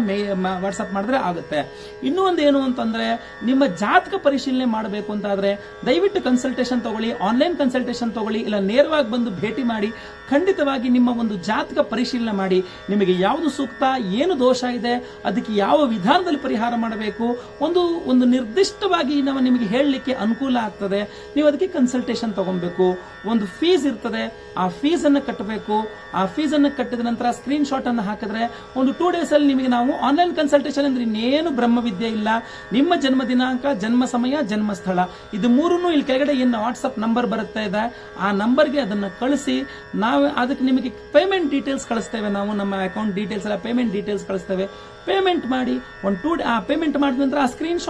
ವಾಟ್ಸಪ್ ಮಾಡಿದ್ರೆ ಆಗುತ್ತೆ. ಇನ್ನೂ ಒಂದು ಏನು ಅಂತಂದ್ರೆ, ನಿಮ್ಮ ಜಾತಕ ಪರಿಶೀಲನೆ ಮಾಡಬೇಕು ಅಂತ ಆದ್ರೆ ದಯವಿಟ್ಟು ಕನ್ಸಲ್ಟೇಷನ್ ತಗೊಳ್ಳಿ ಆನ್ಲೈನ್ ಕನ್ಸಲ್ಟೇಷನ್ ತಗೊಳ್ಳಿ, ಇಲ್ಲ ನೇರವಾಗಿ ಬಂದು ಭೇಟಿ ಮಾಡಿ, ಖಂಡಿತವಾಗಿ ನಿಮ್ಮ ಒಂದು ಜಾತಕ ಪರಿಶೀಲನೆ ಮಾಡಿ, ನಿಮಗೆ ಯಾವುದು ಸೂಕ್ತ, ಏನು ದೋಷ ಇದೆ, ಅದಕ್ಕೆ ಯಾವ ವಿಧಾನದಲ್ಲಿ ಪರಿಹಾರ ಮಾಡಬೇಕು, ಒಂದು ಒಂದು ನಿರ್ದಿಷ್ಟವಾಗಿ ನಾವು ನಿಮಗೆ ಹೇಳಲಿಕ್ಕೆ ಅನುಕೂಲ ಆಗ್ತದೆ, ನೀವು ಅದಕ್ಕೆ ಕನ್ಸಲ್ಟೇಷನ್ ತಗೊಬೇಕು ಒಂದು ಫೀಸ್ ಇರ್ತದೆ. ಆ ಫೀಸ್ ಅನ್ನು ಕಟ್ಟಬೇಕು. ಆ ಫೀಸ್ ಅನ್ನು ಕಟ್ಟಿದ ನಂತರ ಸ್ಕ್ರೀನ್ ಶಾಟ್ ಅನ್ನು ಹಾಕಿದ್ರೆ ಒಂದು ಟೂ ಡೇಸ್ ಅಲ್ಲಿ ನಿಮಗೆ ನಾವು ಆನ್ಲೈನ್ ಕನ್ಸಲ್ಟೇಷನ್ ಅಂದ್ರೆ ಇನ್ನೇನು ಬ್ರಹ್ಮವಿದ್ಯೆ ಇಲ್ಲ. ನಿಮ್ಮ ಜನ್ಮ ದಿನಾಂಕ, ಜನ್ಮ ಸಮಯ, ಜನ್ಮ ಸ್ಥಳ. ಇದು ಮೂರನ್ನು ಇಲ್ಲಿ ಕೆಳಗಡೆ ಏನು ವಾಟ್ಸಪ್ ನಂಬರ್ ಬರುತ್ತೆ ಇದೆ. ಆ ನಂಬರ್ಗೆ ಅದನ್ನು ಕಳಿಸಿ, ನಾವು ಅದಕ್ಕೆ ನಿಮಗೆ ಪೇಮೆಂಟ್ ಡೀಟೇಲ್ಸ್ ಕಳಿಸ್ತೇವೆ. ನಾವು ನಮ್ಮ ಅಕೌಂಟ್ ಡೀಟೇಲ್ಸ್ ಎಲ್ಲ ಪೇಮೆಂಟ್ ಡೀಟೇಲ್ಸ್ ಕಳಿಸ್ತೇವೆ. ಪೇಮೆಂಟ್ ಮಾಡಿ. ಒಂದು ಟೂ ಆ ಪೇಮೆಂಟ್ ಮಾಡಿದ ನಂತರ ಆ ಸ್ಕ್ರೀನ್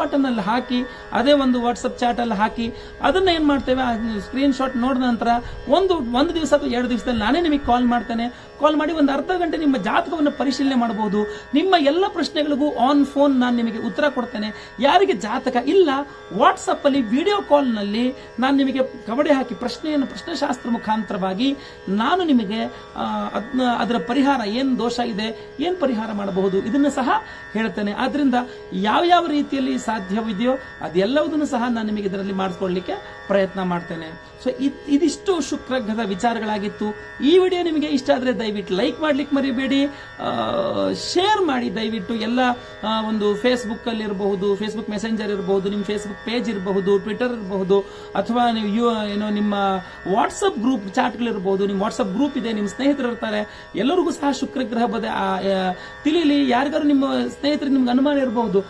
ಹಾಕಿ, ಅದೇ ಒಂದು ವಾಟ್ಸಪ್ ಚಾಟಲ್ಲಿ ಹಾಕಿ, ಅದನ್ನು ಏನು ಮಾಡ್ತೇವೆ? ಆ ಸ್ಕ್ರೀನ್ ಶಾಟ್ ನೋಡಿದ ನಂತರ ಒಂದು ಒಂದು ದಿವಸ ಅಥವಾ ಎರಡು ದಿವಸದಲ್ಲಿ ನಾನೇ ನಿಮಗೆ ಕಾಲ್ ಮಾಡ್ತೇನೆ. ಕಾಲ್ ಮಾಡಿ ಒಂದು ಅರ್ಧ ಗಂಟೆ ನಿಮ್ಮ ಜಾತಕವನ್ನು ಪರಿಶೀಲನೆ ಮಾಡಬಹುದು. ನಿಮ್ಮ ಎಲ್ಲ ಪ್ರಶ್ನೆಗಳಿಗೂ ಆನ್ ಫೋನ್ ನಾನು ನಿಮಗೆ ಉತ್ತರ ಕೊಡ್ತೇನೆ. ಯಾರಿಗೆ ಜಾತಕ ಇಲ್ಲ ವಾಟ್ಸಪ್ಪಲ್ಲಿ ವಿಡಿಯೋ ಕಾಲ್ನಲ್ಲಿ ನಾನು ನಿಮಗೆ ಕವಡೆ ಹಾಕಿ ಪ್ರಶ್ನೆಯನ್ನು ಪ್ರಶ್ನೆಶಾಸ್ತ್ರ ಮುಖಾಂತರವಾಗಿ ನಾನು ನಿಮಗೆ ಅದರ ಪರಿಹಾರ ಏನು ದೋಷ ಇದೆ, ಏನು ಪರಿಹಾರ ಮಾಡಬಹುದು ಇದನ್ನು ಸಹ ಹೇಳ್ತೇನೆ. ಆದ್ದರಿಂದ ಯಾವ ಯಾವ ರೀತಿಯಲ್ಲಿ ಸಾಧ್ಯವಿದೆಯೋ ಅದೆಲ್ಲವುದನ್ನು ಸಹ ನಾನು ನಿಮಗೆ ಇದರಲ್ಲಿ ಮಾಡಿಸ್ಕೊಳ್ಳಿಕ್ಕೆ ಪ್ರಯತ್ನ ಮಾಡ್ತೇನೆ. ಸೊ ಇದಿಷ್ಟು ಶುಕ್ರಗ್ರಹದ ವಿಚಾರಗಳಾಗಿತ್ತು. ಈ ವಿಡಿಯೋ ನಿಮಗೆ ಇಷ್ಟ ಆದರೆ ದಯವಿಟ್ಟು ಲೈಕ್ ಮಾಡ್ಲಿಕ್ಕೆ ಮರಿಬೇಡಿ. ಶೇರ್ ಮಾಡಿ ದಯವಿಟ್ಟು ಎಲ್ಲ ಒಂದು ಫೇಸ್ಬುಕ್ ಅಲ್ಲಿ ಇರಬಹುದು ಫೇಸ್ಬುಕ್ ಮೆಸೆಂಜರ್ ಇರಬಹುದು ನಿಮ್ಮ ಫೇಸ್ಬುಕ್ ಪೇಜ್ ಇರಬಹುದು, ಟ್ವಿಟರ್ ಇರಬಹುದು, ಅಥವಾ ನೀವು, ಯು, ಏನೋ ನಿಮ್ಮ ವಾಟ್ಸಪ್ ಗ್ರೂಪ್ ಚಾಟ್ಗಳಿರ್ಬೋದು ನಿಮ್ಮ ವಾಟ್ಸಪ್ ಗ್ರೂಪ್ ಇದೆ ನಿಮ್ಮ ಸ್ನೇಹಿತರು ಇರ್ತಾರೆ, ಎಲ್ಲರಿಗೂ ಸಹ ಶುಕ್ರಗ್ರಹ ಬದ ತಿಳಿಲಿ. ಯಾರಿಗಾರು ನಿಮ್ಮ ಸ್ನೇಹಿತರಿಗೆ ನಿಮ್ಗೆ ಅನುಮಾನ ಇರಬಹುದು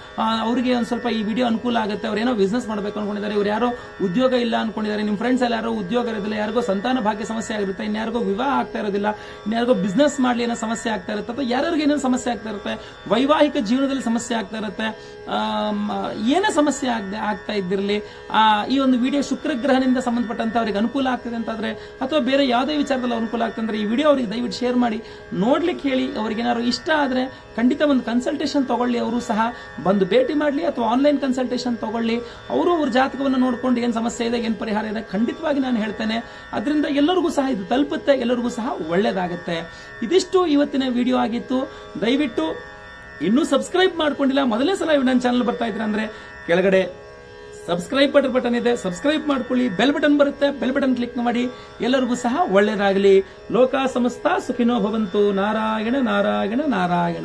ಅವರಿಗೆ ಒಂದು ಸ್ವಲ್ಪ ಈ ವಿಡಿಯೋ ಅನುಕೂಲ ಆಗುತ್ತೆ, ಅವ್ರು ಏನೋ ಬಿಸ್ನೆಸ್ ಮಾಡಬೇಕು ಅನ್ಕೊಂಡಿದ್ದಾರೆ, ಇವ್ರು ಯಾರೋ ಉದ್ಯೋಗ ಇಲ್ಲ ಅನ್ಕೊಂಡಿದ್ದಾರೆ ನಿಮ್ಮ ಫ್ರೆಂಡ್ಸ್ ಎಲ್ಲ ಯಾರೋ ಉದ್ಯೋಗ ಇರೋದಿಲ್ಲ, ಯಾರಿಗೋ ಸಂತಾನ ಭಾಗ್ಯ ಸಮಸ್ಯೆ ಆಗಿರುತ್ತೆ, ಇನ್ಯಾರಿಗೋ ವಿವಾಹ ಆಗ್ತಾ ಇರೋದಿಲ್ಲ, ಇನ್ಯಾರಿಗೋ ಬಿಸ್ನೆಸ್ ಮಾಡ್ಲಿ ಏನೋ ಸಮಸ್ಯೆ ಆಗ್ತಾ ಇರುತ್ತೆ, ಅಥವಾ ಯಾರ್ಯಾರಿಗೆ ಏನೋ ಸಮಸ್ಯೆ ಆಗ್ತಾ ಇರುತ್ತೆ, ವೈವಾಹಿಕ ಜೀವನದಲ್ಲಿ ಸಮಸ್ಯೆ ಆಗ್ತಾ ಇರುತ್ತೆ ಏನೇ ಸಮಸ್ಯೆ ಆಗದೆ, ಆಗ್ತಾ ಇದ್ದಿರಲಿ ಈ ಒಂದು ವಿಡಿಯೋ ಶುಕ್ರಗ್ರಹದಿಂದ ಸಂಬಂಧಪಟ್ಟಂತ ಅವರಿಗೆ ಅನುಕೂಲ ಆಗ್ತದೆ ಅಂತಂದ್ರೆ, ಅಥವಾ ಬೇರೆ ಯಾವುದೇ ವಿಚಾರದಲ್ಲಿ ಅನುಕೂಲ ಆಗ್ತದೆ ಈ ವಿಡಿಯೋ ಅವರಿಗೆ ದಯವಿಟ್ಟು ಶೇರ್ ಮಾಡಿ, ನೋಡ್ಲಿಕ್ಕೆ ಹೇಳಿ, ಅವ್ರಿಗೆ ಏನಾದ್ರು ಇಷ್ಟ ಆದ್ರೆ ಖಂಡಿತ ಒಂದು ಕನ್ಸಲ್ಟೇಷನ್ ತಗೊಳ್ಳಿ, ಅವರು ಸಹ ಬಂದು ಭೇಟಿ ಮಾಡಲಿ, ಅಥವಾ ಆನ್ಲೈನ್ ಕನ್ಸಲ್ಟೇಷನ್ ತಗೊಳ್ಳಿ, ಅವರು ಅವ್ರ ಜಾತಕವನ್ನು ನೋಡ್ಕೊಂಡು ಏನು ಸಮಸ್ಯೆ ಇದೆ, ಏನು ಪರಿಹಾರ ಇದೆ ಖಂಡಿತವಾಗಿ ನಾನು ಹೇಳ್ತೇನೆ. ಅದರಿಂದ ಎಲ್ಲರಿಗೂ ಸಹ ಇದು ತಲುಪುತ್ತೆ, ಎಲ್ಲರಿಗೂ ಸಹ ಒಳ್ಳೇದಾಗುತ್ತೆ. ಇದಿಷ್ಟು ಇವತ್ತಿನ ವಿಡಿಯೋ ಆಗಿತ್ತು. ದಯವಿಟ್ಟು ಇನ್ನೂ ಸಬ್ಸ್ಕ್ರೈಬ್ ಮಾಡ್ಕೊಂಡಿಲ್ಲ. ಮೊದಲೇ ಸಲ ನನ್ನ ಚಾನಲ್ ಬರ್ತಾ ಇದ್ರೆ ಅಂದ್ರೆ ಕೆಳಗಡೆ ಸಬ್ಸ್ಕ್ರೈಬ್ ಬಟನ್ ಬಟನ್ ಇದೆ. ಸಬ್ಸ್ಕ್ರೈಬ್ ಮಾಡ್ಕೊಳ್ಳಿ. ಬೆಲ್ ಬಟನ್ ಬರುತ್ತೆ. ಬೆಲ್ ಬಟನ್ ಕ್ಲಿಕ್ ಮಾಡಿ. ಎಲ್ಲರಿಗೂ ಸಹ ಒಳ್ಳೇದಾಗಲಿ. ಲೋಕ ಸಮಸ್ತ ಸುಖಿನೋ ಭವಂತು. ನಾರಾಯಣ ನಾರಾಯಣ ನಾರಾಯಣ.